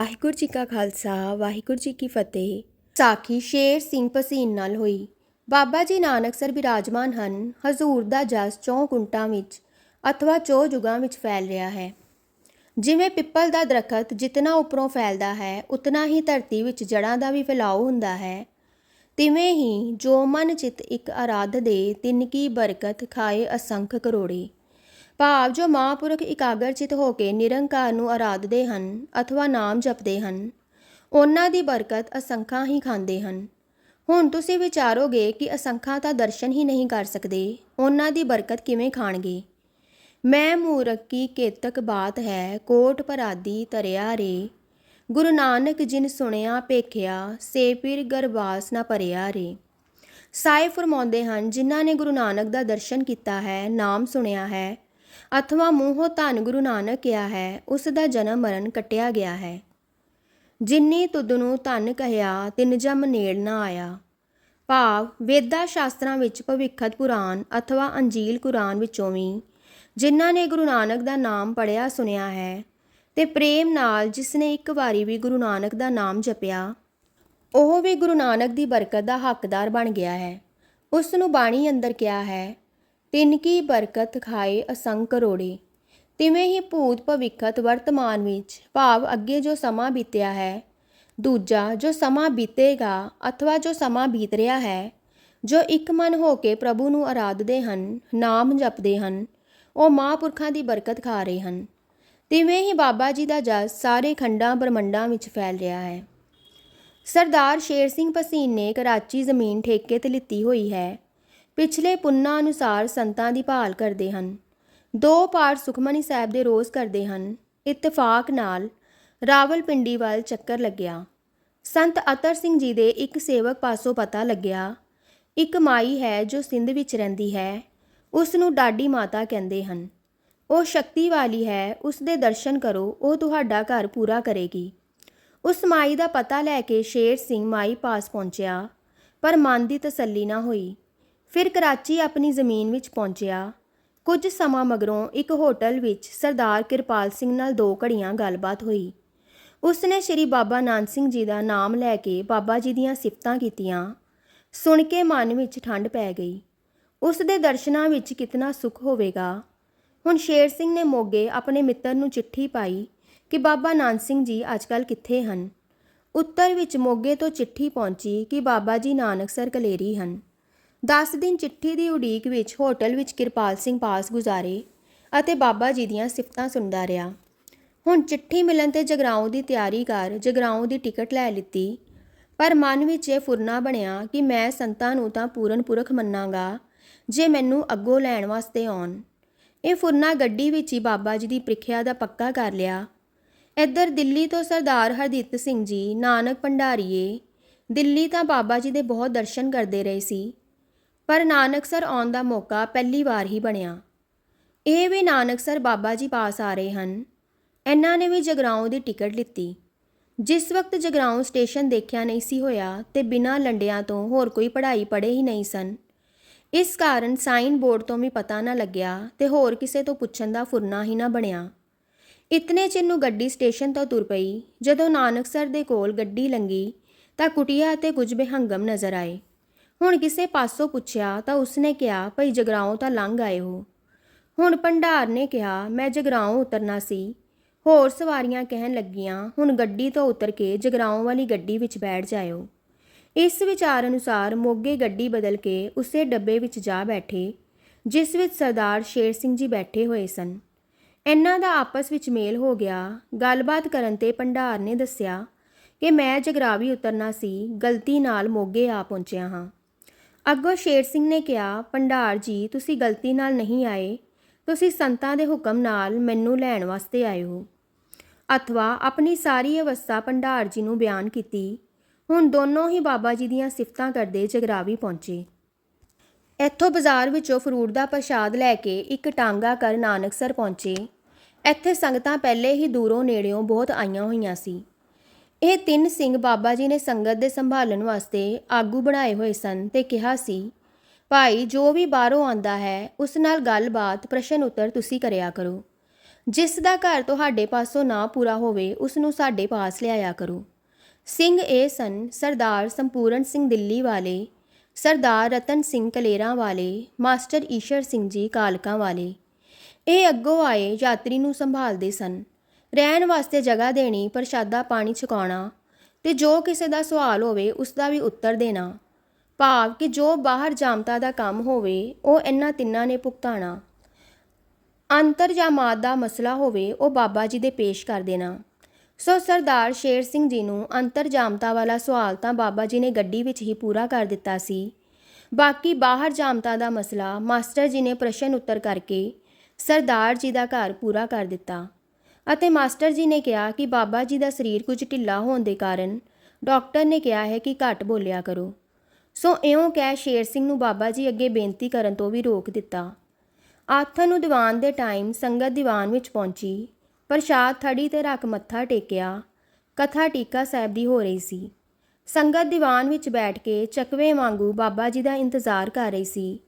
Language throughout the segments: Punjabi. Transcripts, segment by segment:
ਵਾਹਿਗੁਰੂ ਜੀ ਕਾ ਖਾਲਸਾ, ਵਾਹਿਗੁਰੂ ਜੀ ਕੀ ਫਤਿਹ। ਸਾਖੀ ਸ਼ੇਰ ਸਿੰਘ ਭਸੀਨ ਨਾਲ ਹੋਈ। ਬਾਬਾ ਜੀ ਨਾਨਕ ਸਰ ਬਿਰਾਜਮਾਨ ਹਨ। ਹਜ਼ੂਰ ਦਾ ਜਸ ਚੌਂ ਕੁੰਟਾਂ ਵਿੱਚ ਅਥਵਾ ਚੌ ਜੁਗਾਂ ਵਿੱਚ ਫੈਲ ਰਿਹਾ ਹੈ। ਜਿਵੇਂ ਪਿੱਪਲ ਦਾ ਦਰਖਤ ਜਿਤਨਾ ਉੱਪਰੋਂ ਫੈਲਦਾ ਹੈ, ਉਤਨਾ ਹੀ ਧਰਤੀ ਵਿੱਚ ਜੜਾਂ ਦਾ ਵੀ ਫੈਲਾਅ ਹੁੰਦਾ ਹੈ। ਤਿਵੇਂ ਹੀ ਜੋ ਮਨ ਚਿਤ ਇੱਕ ਆਰਾਧ ਦੇ, ਤਿਨ ਕੀ ਬਰਕਤ ਖਾਏ ਅਸੰਖ ਕਰੋੜੀ। ਭਾਵ ਜੋ ਮਹਾਂਪੁਰਖ ਇਕਾਗਰਚਿਤ ਹੋ ਕੇ ਨਿਰੰਕਾਰ ਨੂੰ ਆਰਾਧਦੇ ਹਨ ਅਥਵਾ ਨਾਮ ਜਪਦੇ ਹਨ, ਉਹਨਾਂ ਦੀ ਬਰਕਤ ਅਸੰਖਾਂ ਹੀ ਖਾਂਦੇ ਹਨ। ਹੁਣ ਤੁਸੀਂ ਵਿਚਾਰੋਗੇ ਕਿ ਅਸੰਖਾਂ ਤਾਂ ਦਰਸ਼ਨ ਹੀ ਨਹੀਂ ਕਰ ਸਕਦੇ, ਉਹਨਾਂ ਦੀ ਬਰਕਤ ਕਿਵੇਂ ਖਾਣਗੇ? ਮੈਂ ਮੂਰਖ ਕੀ ਕੇਤਕ ਬਾਤ ਹੈ, ਕੋਟ ਪਰਾਦੀ ਤਰਿਆ ਰੇ। ਗੁਰੂ ਨਾਨਕ ਜਿਨ ਸੁਣਿਆ ਪੇਖਿਆ ਸੇ ਪੀਰ ਗਰਵਾਸ ਨਾ ਭਰਿਆ ਰੇ। ਸਾਏ ਫਰਮਾਉਂਦੇ ਹਨ, ਜਿਨ੍ਹਾਂ ਨੇ ਗੁਰੂ ਨਾਨਕ ਦਾ ਦਰਸ਼ਨ ਕੀਤਾ ਹੈ, ਨਾਮ ਸੁਣਿਆ ਹੈ ਅਥਵਾ ਮੂੰਹੋਂ ਧੰਨ ਗੁਰੂ ਨਾਨਕ ਕਿਹਾ ਹੈ, ਉਸ ਦਾ ਜਨਮ ਮਰਨ ਕੱਟਿਆ ਗਿਆ ਹੈ। ਜਿਨੀ ਤੁਦ ਨੂੰ ਧੰਨ ਕਹਿਆ, ਤਿੰਨ ਜਮ ਨੇੜ ਨਾ ਆਇਆ। ਭਾਵ ਵੇਦਾਂ ਸ਼ਾਸਤਰਾਂ ਵਿੱਚ ਭਵਿੱਖਤ ਪੁਰਾਣ ਅਥਵਾ ਅੰਜੀਲ ਕੁਰਾਨ ਵਿੱਚੋਂ ਵੀ ਜਿਨ੍ਹਾਂ ਨੇ ਗੁਰੂ ਨਾਨਕ ਦਾ ਨਾਮ ਪੜਿਆ ਸੁਣਿਆ ਹੈ, ਤੇ ਪ੍ਰੇਮ ਨਾਲ ਜਿਸ ਨੇ ਇੱਕ ਵਾਰੀ ਵੀ ਗੁਰੂ ਨਾਨਕ ਦਾ ਨਾਮ ਜਪਿਆ, ਉਹ ਵੀ ਗੁਰੂ ਨਾਨਕ ਦੀ ਬਰਕਤ ਦਾ ਹੱਕਦਾਰ ਬਣ ਗਿਆ ਹੈ। ਉਸ ਨੂੰ ਬਾਣੀ ਅੰਦਰ ਕਿਹਾ ਹੈ ਤਿਨ ਕੀ ਬਰਕਤ ਖਾਏ ਅਸੰਗ ਕਰੋੜੇ। ਤਿਵੇਂ ਹੀ ਭੂਤ ਭਵਿੱਖਤ ਵਰਤਮਾਨ ਵਿੱਚ ਭਾਵ ਅੱਗੇ ਜੋ ਸਮਾਂ ਬੀਤਿਆ ਹੈ, ਦੂਜਾ ਜੋ ਸਮਾਂ ਬੀਤੇਗਾ ਅਥਵਾ ਜੋ ਸਮਾਂ ਬੀਤ ਰਿਹਾ ਹੈ, ਜੋ ਇੱਕ ਮਨ ਹੋ ਕੇ ਪ੍ਰਭੂ ਨੂੰ ਆਰਾਧਦੇ ਹਨ, ਨਾਮ ਜਪਦੇ ਹਨ, ਉਹ ਮਹਾਂਪੁਰਖਾਂ ਦੀ ਬਰਕਤ ਖਾ ਰਹੇ ਹਨ। ਤਿਵੇਂ ਹੀ ਬਾਬਾ ਜੀ ਦਾ ਜਸ ਸਾਰੇ ਖੰਡਾਂ ਬ੍ਰਹਮੰਡਾਂ ਵਿੱਚ ਫੈਲ ਰਿਹਾ ਹੈ। ਸਰਦਾਰ ਸ਼ੇਰ ਸਿੰਘ ਭਸੀਨ ਨੇ ਕਰਾਚੀ ਜ਼ਮੀਨ ਠੇਕੇ ਤੇ ਲਿੱਤੀ ਹੋਈ ਹੈ। ਪਿਛਲੇ ਪੁੰਨਾਂ ਅਨੁਸਾਰ ਸੰਤਾਂ ਦੀ ਭਾਲ ਕਰਦੇ ਹਨ। ਦੋ ਪਾਠ ਸੁਖਮਨੀ ਸਾਹਿਬ ਦੇ ਰੋਜ਼ ਕਰਦੇ ਹਨ। ਇਤਫਾਕ ਨਾਲ ਰਾਵਲਪਿੰਡੀ ਵੱਲ ਚੱਕਰ ਲੱਗਿਆ। ਸੰਤ ਅਤਰ ਸਿੰਘ ਜੀ ਦੇ ਇੱਕ ਸੇਵਕ ਪਾਸੋਂ ਪਤਾ ਲੱਗਿਆ, ਇੱਕ ਮਾਈ ਹੈ ਜੋ ਸਿੰਧ ਵਿੱਚ ਰਹਿੰਦੀ ਹੈ ਉਸ ਨੂੰ ਡਾਡੀ ਮਾਤਾ ਕਹਿੰਦੇ ਹਨ। ਉਹ ਸ਼ਕਤੀ ਵਾਲੀ ਹੈ ਉਸ ਦੇ ਦਰਸ਼ਨ ਕਰੋ, ਉਹ ਤੁਹਾਡਾ ਘਰ ਪੂਰਾ ਕਰੇਗੀ। ਉਸ ਮਾਈ ਦਾ ਪਤਾ ਲੈ ਕੇ ਸ਼ੇਰ ਸਿੰਘ ਮਾਈ ਪਾਸ ਪਹੁੰਚਿਆ, ਪਰ ਮਨ ਦੀ ਤਸੱਲੀ ਨਾ ਹੋਈ। ਫਿਰ ਕਰਾਚੀ ਆਪਣੀ ਜ਼ਮੀਨ ਵਿੱਚ ਪਹੁੰਚਿਆ। ਕੁਝ ਸਮਾਂ ਮਗਰੋਂ ਇੱਕ ਹੋਟਲ ਵਿੱਚ ਸਰਦਾਰ ਕਿਰਪਾਲ ਸਿੰਘ ਨਾਲ ਦੋ ਘੜੀਆਂ ਗੱਲਬਾਤ ਹੋਈ। ਉਸ ਨੇ ਸ੍ਰੀ ਬਾਬਾ ਨਾਨਕ ਸਿੰਘ ਜੀ ਦਾ ਨਾਮ ਲੈ ਕੇ ਬਾਬਾ ਜੀ ਦੀਆਂ ਸਿਫਤਾਂ ਕੀਤੀਆਂ। ਸੁਣ ਕੇ ਮਨ ਵਿੱਚ ਠੰਡ ਪੈ ਗਈ। ਉਸ ਦੇ ਦਰਸ਼ਨਾਂ ਵਿੱਚ ਕਿਤਨਾ ਸੁਖ ਹੋਵੇਗਾ। ਹੁਣ ਸ਼ੇਰ ਸਿੰਘ ਨੇ ਮੋਗੇ ਆਪਣੇ ਮਿੱਤਰ ਨੂੰ ਚਿੱਠੀ ਪਾਈ ਕਿ ਬਾਬਾ ਨਾਨਕ ਸਿੰਘ ਜੀ ਅੱਜਕੱਲ ਕਿੱਥੇ ਹਨ। ਉੱਤਰ ਵਿੱਚ ਮੋਗੇ ਤੋਂ ਚਿੱਠੀ ਪਹੁੰਚੀ ਕਿ ਬਾਬਾ ਜੀ ਨਾਨਕ ਸਰ ਕਲੇਰੀ ਹਨ। 10 ਦਿਨ ਚਿੱਠੀ ਦੀ ਉਡੀਕ ਵਿੱਚ ਹੋਟਲ ਵਿੱਚ ਕਿਰਪਾਲ ਸਿੰਘ ਪਾਸ ਗੁਜ਼ਾਰੇ ਅਤੇ ਬਾਬਾ ਜੀ ਦੀਆਂ ਸਿਫਤਾਂ ਸੁਣਦਾ ਰਿਹਾ। ਹੁਣ ਚਿੱਠੀ ਮਿਲਣ ਤੇ ਜਗਰਾਉਂ ਦੀ ਤਿਆਰੀ ਕਰ ਜਗਰਾਉਂ ਦੀ ਟਿਕਟ ਲੈ ਲਿੱਤੀ। ਪਰ ਮਨ ਵਿੱਚ ਇਹ ਫੁਰਨਾ ਬਣਿਆ ਕਿ ਮੈਂ ਸੰਤਾਂ ਨੂੰ ਤਾਂ ਪੂਰਨ ਪੁਰਖ ਮੰਨਾਂਗਾ, ਜੇ ਮੈਨੂੰ ਅੱਗੋਂ ਲੈਣ ਵਾਸਤੇ ਆਉਣ। ਇਹ ਫੁਰਨਾ ਗੱਡੀ ਵਿੱਚ ਹੀ ਬਾਬਾ ਜੀ ਦੀ ਪ੍ਰੀਖਿਆ ਦਾ ਪੱਕਾ ਕਰ ਲਿਆ। ਇੱਧਰ ਦਿੱਲੀ ਤੋਂ ਸਰਦਾਰ ਹਰਦਿੱਤ ਸਿੰਘ ਜੀ, ਨਾਨਕ ਭੰਡਾਰੀਏ, ਦਿੱਲੀ ਤਾਂ ਬਾਬਾ ਜੀ ਦੇ ਬਹੁਤ ਦਰਸ਼ਨ ਕਰਦੇ ਰਹੇ ਸੀ। ਪਰ ਨਾਨਕਸਰ ਆਉਣ ਦਾ ਮੌਕਾ ਪਹਿਲੀ ਵਾਰ ਹੀ ਬਣਿਆ। ਇਹ ਵੀ ਨਾਨਕਸਰ ਬਾਬਾ ਜੀ ਪਾਸ ਆ ਰਹੇ ਹਨ। ਇਹਨਾਂ ਨੇ ਵੀ ਜਗਰਾਉਂ ਦੀ ਟਿਕਟ ਲਿੱਤੀ। ਜਿਸ ਵਕਤ ਜਗਰਾਉਂ ਸਟੇਸ਼ਨ ਦੇਖਿਆ ਨਹੀਂ ਸੀ ਹੋਇਆ ਤੇ ਬਿਨਾਂ ਲੰਡਿਆਂ ਤੋਂ ਹੋਰ ਕੋਈ ਪੜ੍ਹਾਈ ਪੜ੍ਹੇ ਹੀ ਨਹੀਂ ਸਨ। ਇਸ ਕਾਰਨ ਸਾਈਨ ਬੋਰਡ ਤੋਂ ਵੀ ਪਤਾ ਨਾ ਲੱਗਿਆ ਤੇ ਹੋਰ ਕਿਸੇ ਤੋਂ ਪੁੱਛਣ ਦਾ ਫੁਰਨਾ ਹੀ ਨਾ ਬਣਿਆ। ਇਤਨੇ ਚਿਰ ਨੂੰ ਗੱਡੀ ਸਟੇਸ਼ਨ ਤੋਂ ਤੁਰ ਪਈ। ਜਦੋਂ ਨਾਨਕਸਰ ਦੇ ਕੋਲ ਗੱਡੀ ਲੰਗੀ ਤਾਂ ਕੁਟੀਆ ਅਤੇ ਕੁਝ ਬੇਹੰਗਮ ਨਜ਼ਰ ਆਏ। ਹੁਣ ਕਿਸੇ ਪਾਸੋਂ ਪੁੱਛਿਆ ਤਾਂ ਉਸਨੇ ਕਿਹਾ, ਭਈ ਜਗਰਾਉਂ ਤਾਂ ਲੰਘ ਆਏ ਹੋ। ਹੁਣ ਭੰਡਾਰ ਨੇ ਕਿਹਾ, ਮੈਂ ਜਗਰਾਉਂ ਉਤਰਨਾ ਸੀ। ਹੋਰ ਸਵਾਰੀਆਂ ਕਹਿਣ ਲੱਗੀਆਂ, ਹੁਣ ਗੱਡੀ ਤੋਂ ਉਤਰ ਕੇ ਜਗਰਾਉਂ ਵਾਲੀ ਗੱਡੀ ਵਿੱਚ ਬੈਠ ਜਾਇਓ। ਇਸ ਵਿਚਾਰ ਅਨੁਸਾਰ ਮੋਗੇ ਗੱਡੀ ਬਦਲ ਕੇ ਉਸੇ ਡੱਬੇ ਵਿੱਚ ਜਾ ਬੈਠੇ, ਜਿਸ ਵਿੱਚ ਸਰਦਾਰ ਸ਼ੇਰ ਸਿੰਘ ਜੀ ਬੈਠੇ ਹੋਏ ਸਨ। ਇਹਨਾਂ ਦਾ ਆਪਸ ਵਿੱਚ ਮੇਲ ਹੋ ਗਿਆ। ਗੱਲਬਾਤ ਕਰਨ ਤੇ ਭੰਡਾਰ ਨੇ ਦੱਸਿਆ ਕਿ ਮੈਂ ਜਗਰਾਵੀ ਉਤਰਨਾ ਸੀ, ਗਲਤੀ ਨਾਲ ਮੋਗੇ ਆ ਪਹੁੰਚਿਆ ਹਾਂ। ਅੱਗੋਂ ਸ਼ੇਰ ਸਿੰਘ ਨੇ ਕਿਹਾ, ਭੰਡਾਰ ਜੀ, ਤੁਸੀਂ ਗਲਤੀ ਨਾਲ ਨਹੀਂ ਆਏ। ਤੁਸੀਂ ਸੰਤਾਂ ਦੇ ਹੁਕਮ ਨਾਲ ਮੈਨੂੰ ਲੈਣ ਵਾਸਤੇ ਆਏ ਹੋ ਅਥਵਾ ਆਪਣੀ ਸਾਰੀ ਅਵਸਥਾ ਭੰਡਾਰ ਜੀ ਨੂੰ ਬਿਆਨ ਕੀਤੀ। ਹੁਣ ਦੋਨੋਂ ਹੀ ਬਾਬਾ ਜੀ ਦੀਆਂ ਸਿਫਤਾਂ ਕਰਦੇ ਜਗਰਾਵੀ ਪਹੁੰਚੇ। ਇੱਥੋਂ ਬਾਜ਼ਾਰ ਵਿੱਚੋਂ ਫਰੂਟ ਦਾ ਪ੍ਰਸ਼ਾਦ ਲੈ ਕੇ ਇੱਕ ਟਾਂਗਾ ਕਰ ਨਾਨਕਸਰ ਪਹੁੰਚੇ। ਇੱਥੇ ਸੰਗਤਾਂ ਪਹਿਲੇ ਹੀ ਦੂਰੋਂ ਨੇੜਿਓਂ ਬਹੁਤ ਆਈਆਂ ਹੋਈਆਂ ਸੀ। ਇਹ ਤਿੰਨ ਸਿੰਘ ਬਾਬਾ ਜੀ ਨੇ ਸੰਗਤ ਦੇ ਸੰਭਾਲਣ ਵਾਸਤੇ ਆਗੂ ਬਣਾਏ ਹੋਏ ਸਨ ਤੇ ਕਿਹਾ ਸੀ, ਭਾਈ, ਜੋ ਵੀ ਬਾਹਰੋਂ ਆਂਦਾ ਹੈ, ਉਸ ਨਾਲ ਗੱਲਬਾਤ, ਪ੍ਰਸ਼ਨ ਉੱਤਰ ਤੁਸੀਂ ਕਰਿਆ ਕਰੋ। ਜਿਸ ਦਾ ਘਰ ਤੁਹਾਡੇ ਪਾਸੋਂ ਨਾ ਪੂਰਾ ਹੋਵੇ, ਉਸ ਨੂੰ ਸਾਡੇ ਪਾਸ ਲਿਆਇਆ ਕਰੋ। ਸਿੰਘ ਇਹ ਸਨ, ਸਰਦਾਰ ਸੰਪੂਰਨ ਸਿੰਘ ਦਿੱਲੀ ਵਾਲੇ, ਸਰਦਾਰ ਰਤਨ ਸਿੰਘ ਕਲੇਰਾਂ ਵਾਲੇ, ਮਾਸਟਰ ਈਸ਼ਰ ਸਿੰਘ ਜੀ ਕਾਲਕਾਂ ਵਾਲੇ। ਇਹ ਅੱਗੋਂ ਆਏ ਯਾਤਰੀ ਨੂੰ ਸੰਭਾਲਦੇ ਸਨ। ਰਹਿਣ ਵਾਸਤੇ ਜਗ੍ਹਾ ਦੇਣੀ, ਪ੍ਰਸ਼ਾਦਾ ਪਾਣੀ ਛਕਾਉਣਾ ਤੇ ਜੋ ਕਿਸੇ ਦਾ ਸਵਾਲ ਹੋਵੇ ਉਸ ਦਾ ਵੀ ਉੱਤਰ ਦੇਣਾ। ਭਾਵ ਕਿ ਜੋ ਬਾਹਰ ਜਾਮਤਾ ਦਾ ਕੰਮ ਹੋਵੇ, ਉਹ ਇਹਨਾਂ ਤਿੰਨਾਂ ਨੇ ਭੁਗਤਾਣਾ। ਅੰਤਰ ਜਾਮਾਤ ਦਾ ਮਸਲਾ ਹੋਵੇ, ਉਹ ਬਾਬਾ ਜੀ ਦੇ ਪੇਸ਼ ਕਰ ਦੇਣਾ। ਸੋ ਸਰਦਾਰ ਸ਼ੇਰ ਸਿੰਘ ਜੀ ਨੂੰ ਅੰਤਰ ਜਾਮਤਾ ਵਾਲਾ ਸਵਾਲ ਤਾਂ ਬਾਬਾ ਜੀ ਨੇ ਗੱਡੀ ਵਿੱਚ ਹੀ ਪੂਰਾ ਕਰ ਦਿੱਤਾ ਸੀ। ਬਾਕੀ ਬਾਹਰ ਜਾਮਤਾ ਦਾ ਮਸਲਾ ਮਾਸਟਰ ਜੀ ਨੇ ਪ੍ਰਸ਼ਨ ਉੱਤਰ ਕਰਕੇ ਸਰਦਾਰ ਜੀ ਦਾ ਘਰ ਪੂਰਾ ਕਰ ਦਿੱਤਾ। ਅਤੇ ਮਾਸਟਰ ਜੀ ਨੇ ਕਿਹਾ ਕਿ ਬਾਬਾ ਜੀ ਦਾ ਸਰੀਰ ਕੁਝ ਢਿੱਲਾ ਹੋਣ ਦੇ ਕਾਰਨ ਡਾਕਟਰ ਨੇ ਕਿਹਾ ਹੈ ਕਿ ਘੱਟ ਬੋਲਿਆ ਕਰੋ। ਸੋ ਇਉਂ ਕਹਿ ਸ਼ੇਰ ਸਿੰਘ ਨੂੰ ਬਾਬਾ ਜੀ ਅੱਗੇ ਬੇਨਤੀ ਕਰਨ ਤੋਂ ਵੀ ਰੋਕ ਦਿੱਤਾ। ਆਥਨ ਨੂੰ ਦੀਵਾਨ ਦੇ ਟਾਈਮ ਸੰਗਤ ਦੀਵਾਨ ਵਿੱਚ ਪਹੁੰਚੀ। ਪ੍ਰਸ਼ਾਦ ਥੜੀ ਤੇ ਰੱਖ ਮੱਥਾ ਟੇਕਿਆ। ਕਥਾ ਟੀਕਾ ਸਾਹਿਬ ਦੀ ਹੋ ਰਹੀ ਸੀ। ਸੰਗਤ ਦੀਵਾਨ ਵਿੱਚ ਬੈਠ ਕੇ ਚਕਵੇ ਵਾਂਗੂ ਬਾਬਾ ਜੀ ਦਾ ਇੰਤਜ਼ਾਰ ਕਰ ਰਹੀ ਸੀ।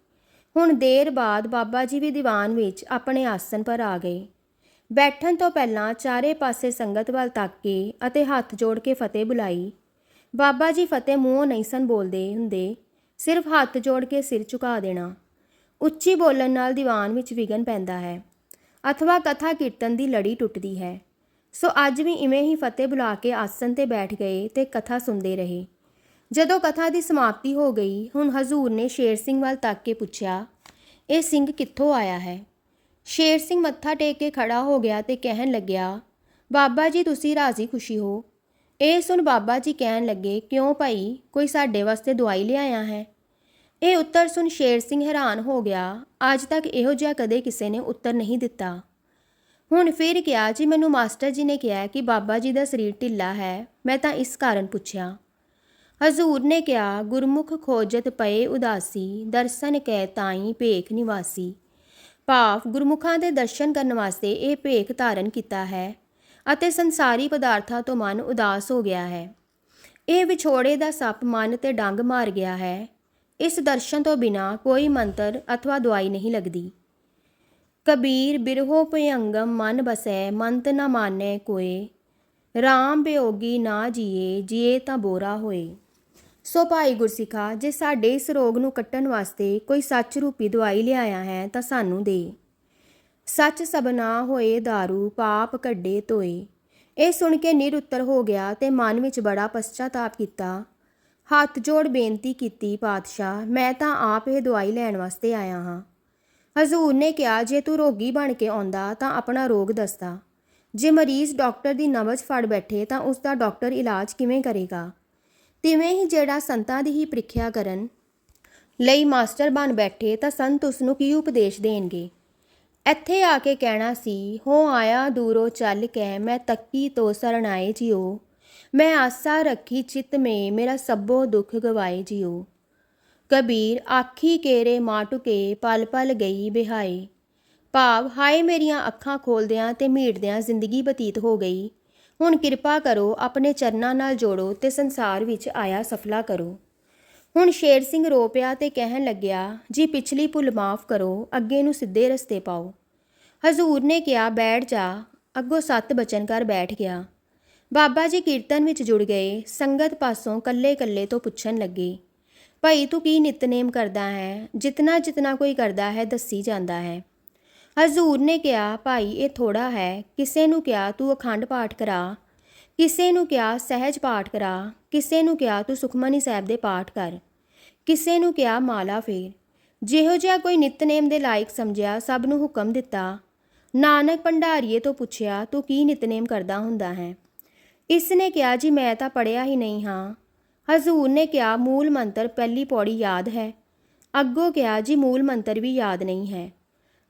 ਹੁਣ ਦੇਰ ਬਾਅਦ ਬਾਬਾ ਜੀ ਵੀ ਦੀਵਾਨ ਵਿੱਚ ਆਪਣੇ ਆਸਣ ਪਰ ਆ ਗਏ। ਬੈਠਣ ਤੋਂ ਪਹਿਲਾਂ ਚਾਰੇ ਪਾਸੇ ਸੰਗਤ ਵੱਲ ਤੱਕ ਕੇ ਅਤੇ ਹੱਥ ਜੋੜ ਕੇ ਫਤਿਹ ਬੁਲਾਈ। ਬਾਬਾ ਜੀ ਫਤਿਹ ਮੂੰਹੋਂ ਨਹੀਂ ਸਨ ਬੋਲਦੇ ਹੁੰਦੇ, ਸਿਰਫ ਹੱਥ ਜੋੜ ਕੇ ਸਿਰ ਝੁਕਾ ਦੇਣਾ। ਉੱਚੀ ਬੋਲਣ ਨਾਲ ਦੀਵਾਨ ਵਿੱਚ ਵਿਗਨ ਪੈਂਦਾ ਹੈ, ਅਥਵਾ ਕਥਾ ਕੀਰਤਨ ਦੀ ਲੜੀ ਟੁੱਟਦੀ ਹੈ। ਸੋ ਅੱਜ ਵੀ ਇਵੇਂ ਹੀ ਫਤਿਹ ਬੁਲਾ ਕੇ ਆਸਨ ਤੇ ਬੈਠ ਗਏ ਤੇ ਕਥਾ ਸੁਣਦੇ ਰਹੇ। ਜਦੋਂ ਕਥਾ ਦੀ ਸਮਾਪਤੀ ਹੋ ਗਈ, ਹੁਣ ਹਜ਼ੂਰ ਨੇ ਸ਼ੇਰ ਸਿੰਘ ਵੱਲ ਤੱਕ ਕੇ ਪੁੱਛਿਆ, ਇਹ ਸਿੰਘ ਕਿੱਥੋਂ ਆਇਆ ਹੈ? ਸ਼ੇਰ ਸਿੰਘ ਮੱਥਾ ਟੇਕ ਕੇ ਖੜਾ ਹੋ ਗਿਆ ਤੇ ਕਹਿਣ ਲੱਗਿਆ, ਬਾਬਾ ਜੀ, ਤੁਸੀਂ ਰਾਜ਼ੀ ਖੁਸ਼ੀ ਹੋ। ਇਹ ਸੁਣ ਬਾਬਾ ਜੀ ਕਹਿਣ ਲੱਗੇ, ਕਿਉਂ ਭਾਈ? ਕੋਈ ਸਾਡੇ ਵਾਸਤੇ ਦਵਾਈ ਲਿਆਇਆ ਹੈ? ਇਹ ਉੱਤਰ ਸੁਣ ਸ਼ੇਰ ਸਿੰਘ ਹੈਰਾਨ ਹੋ ਗਿਆ, ਅੱਜ ਤੱਕ ਇਹੋ ਜਿਹਾ ਕਦੇ ਕਿਸੇ ਨੇ ਉੱਤਰ ਨਹੀਂ ਦਿੱਤਾ। ਹੁਣ ਫਿਰ ਕਿਹਾ, ਜੀ, ਮੈਨੂੰ ਮਾਸਟਰ ਜੀ ਨੇ ਕਿਹਾ ਕਿ ਬਾਬਾ ਜੀ ਦਾ ਸਰੀਰ ਢਿੱਲਾ ਹੈ, ਮੈਂ ਤਾਂ ਇਸ ਕਾਰਨ ਪੁੱਛਿਆ। ਹਜ਼ੂਰ ਨੇ ਕਿਹਾ, ਗੁਰਮੁਖ ਖੋਜਤ ਪਏ ਉਦਾਸੀ, ਦਰਸ਼ਨ ਕੈ ਤਾਈ ਭੇਖ ਨਿਵਾਸੀ। ਭਾਵ ਗੁਰਮੁਖਾਂ ਦੇ ਦਰਸ਼ਨ ਕਰਨ ਵਾਸਤੇ ਇਹ ਭੇਖ ਧਾਰਨ ਕੀਤਾ ਹੈ ਅਤੇ ਸੰਸਾਰੀ ਪਦਾਰਥਾਂ ਤੋਂ ਮਨ ਉਦਾਸ ਹੋ ਗਿਆ ਹੈ। ਇਹ ਵਿਛੋੜੇ ਦਾ ਸੱਪ ਮਨ ਤੇ ਡੰਗ ਮਾਰ ਗਿਆ ਹੈ। ਇਸ ਦਰਸ਼ਨ ਤੋਂ ਬਿਨਾ ਕੋਈ ਮੰਤਰ ਅਥਵਾ ਦਵਾਈ ਨਹੀਂ ਲੱਗਦੀ। ਕਬੀਰ ਬਿਰਹੋ ਭਯੰਗਮ ਮਨ ਬਸੈ, ਮੰਤ ਨ ਮਾਨੈ ਕੋਏ। RAM ਬਿਯੋਗੀ ਨਾ ਜੀਏ ਜੀਏ ਤਾਂ ਬੋਰਾ ਹੋਏ। ਸੋ ਭਾਈ ਗੁਰਸਿੱਖਾ, ਜੇ ਸਾਡੇ ਇਸ ਰੋਗ ਨੂੰ ਕੱਟਣ ਵਾਸਤੇ ਕੋਈ ਸੱਚ ਰੂਪੀ ਦਵਾਈ ਲਿਆਇਆ ਹੈ, ਤਾਂ ਸਾਨੂੰ ਦੇ। ਸੱਚ ਸਬਨਾ ਹੋਏ दारू ਪਾਪ ਕੱਢੇ ਧੋਏ। ਇਹ ਸੁਣ ਕੇ ਨਿਰਉੱਤਰ ਹੋ ਗਿਆ ਤੇ ਮਨ ਵਿੱਚ ਬੜਾ ਪਛਤਾਤਾਪ ਕੀਤਾ। ਹੱਥ ਜੋੜ ਬੇਨਤੀ ਕੀਤੀ, ਪਾਤਸ਼ਾਹ, ਮੈਂ ਤਾਂ ਆਪ ਇਹ ਦਵਾਈ ਲੈਣ ਵਾਸਤੇ ਆਇਆ ਹਾਂ। ਹਜ਼ੂਰ ਨੇ ਕਿਹਾ, ਜੇ ਤੂੰ ਰੋਗੀ ਬਣ ਕੇ ਆਉਂਦਾ, ਤਾਂ ਆਪਣਾ ਰੋਗ ਦੱਸਦਾ। ਜੇ ਮਰੀਜ਼ ਡਾਕਟਰ ਦੀ ਨਬਜ਼ ਫੜ ਬੈਠੇ, ਤਾਂ ਉਸ ਦਾ ਡਾਕਟਰ ਇਲਾਜ ਕਿਵੇਂ ਕਰੇਗਾ? ਤਿਵੇਂ ਹੀ ਜਿਹੜਾ ਸੰਤਾਂ ਦੀ ਹੀ ਪ੍ਰੀਖਿਆ ਕਰਨ ਲਈ ਮਾਸਟਰ ਬਣ ਬੈਠੇ ਤਾਂ ਸੰਤ ਉਸ ਨੂੰ ਕੀ ਉਪਦੇਸ਼ ਦੇਣਗੇ? ਇੱਥੇ ਆ ਕੇ ਕਹਿਣਾ ਸੀ, ਹੋ ਆਇਆ ਦੂਰੋਂ ਚੱਲ ਕੇ ਮੈਂ ਤੱਕੀ ਤੋ ਸਰਣਾਏ ਜਿਓ ਮੈਂ ਆਸਾ ਰੱਖੀ ਚਿਤ ਮੇ ਮੇਰਾ ਸਭੋ ਦੁੱਖ ਗਵਾਏ ਜਿਓ ਕਬੀਰ ਆਖੀ ਕੇਰੇ ਮਾਟੁਕੇ ਪਲ ਪਲ ਗਈ ਬਿਹਾਈ ਭਾਵ, ਹਾਏ ਮੇਰੀਆਂ ਅੱਖਾਂ ਖੋਲਦਿਆਂ ਤੇ ਮੀਟਦਿਆਂ ਜ਼ਿੰਦਗੀ ਬਤੀਤ ਹੋ ਗਈ। ਹੁਣ ਕਿਰਪਾ ਕਰੋ, ਆਪਣੇ ਚਰਨਾਂ ਨਾਲ ਜੋੜੋ ਤੇ ਸੰਸਾਰ ਵਿੱਚ ਆਇਆ ਸਫਲਾ ਕਰੋ। ਹੁਣ ਸ਼ੇਰ ਸਿੰਘ ਰੋ ਪਿਆ ਤੇ ਕਹਿਣ ਲੱਗਿਆ, ਜੀ ਪਿਛਲੀ ਭੁੱਲ ਮਾਫ ਕਰੋ, ਅੱਗੇ ਨੂੰ ਸਿੱਧੇ ਰਸਤੇ ਪਾਓ। ਹਜ਼ੂਰ ਨੇ ਕਿਹਾ, ਬੈਠ ਜਾ। ਅੱਗੋਂ ਸੱਤ ਬਚਨ ਕਰ ਬੈਠ ਗਿਆ। ਬਾਬਾ ਜੀ ਕੀਰਤਨ ਵਿੱਚ ਜੁੜ ਗਏ, ਸੰਗਤ ਪਾਸੋਂ ਕੱਲੇ-ਕੱਲੇ ਤੋਂ ਪੁੱਛਣ ਲੱਗੇ, ਭਾਈ ਤੂੰ ਕੀ ਨਿਤਨੇਮ ਕਰਦਾ ਹੈ? ਜਿਤਨਾ ਜਿਤਨਾ ਕੋਈ ਕਰਦਾ ਹੈ, ਦੱਸੀ ਜਾਂਦਾ ਹੈ। ਹਜ਼ੂਰ ਨੇ ਕਿਹਾ, ਭਾਈ, ਇਹ ਥੋੜਾ ਹੈ। ਕਿਸੇ ਨੂੰ ਕਿਹਾ, ਤੂੰ ਅਖੰਡ ਪਾਠ ਕਰਾ। ਕਿਸੇ ਨੂੰ ਕਿਹਾ, ਸਹਿਜ ਪਾਠ ਕਰਾ। ਕਿਸੇ ਨੂੰ ਕਿਹਾ, ਤੂੰ ਸੁਖਮਨੀ ਸਾਹਿਬ ਦੇ ਪਾਠ ਕਰ। ਕਿਸੇ ਨੂੰ ਕਿਹਾ, ਮਾਲਾ ਫੇਰ। ਜਿਹੋ ਜਿਹਾ ਕੋਈ ਨਿਤਨੇਮ ਦੇ ਲਾਇਕ ਸਮਝਿਆ, ਸਭ ਨੂੰ ਹੁਕਮ ਦਿੱਤਾ। ਨਾਨਕ ਭੰਡਾਰੀਏ ਤੋਂ ਪੁੱਛਿਆ, ਤੂੰ ਕੀ ਨਿਤਨੇਮ ਕਰਦਾ ਹੁੰਦਾ ਹੈ? ਇਸ ਨੇ ਕਿਹਾ, ਜੀ, ਮੈਂ ਤਾਂ ਪੜਿਆ ਹੀ ਨਹੀਂ ਹਾਂ। ਹਜ਼ੂਰ ਨੇ ਕਿਹਾ, ਮੂਲ ਮੰਤਰ ਪਹਿਲੀ ਪੌੜੀ ਯਾਦ ਹੈ। ਅੱਗੋਂ ਕਿਹਾ, ਜੀ, ਮੂਲ ਮੰਤਰ ਵੀ ਯਾਦ ਨਹੀਂ ਹੈ।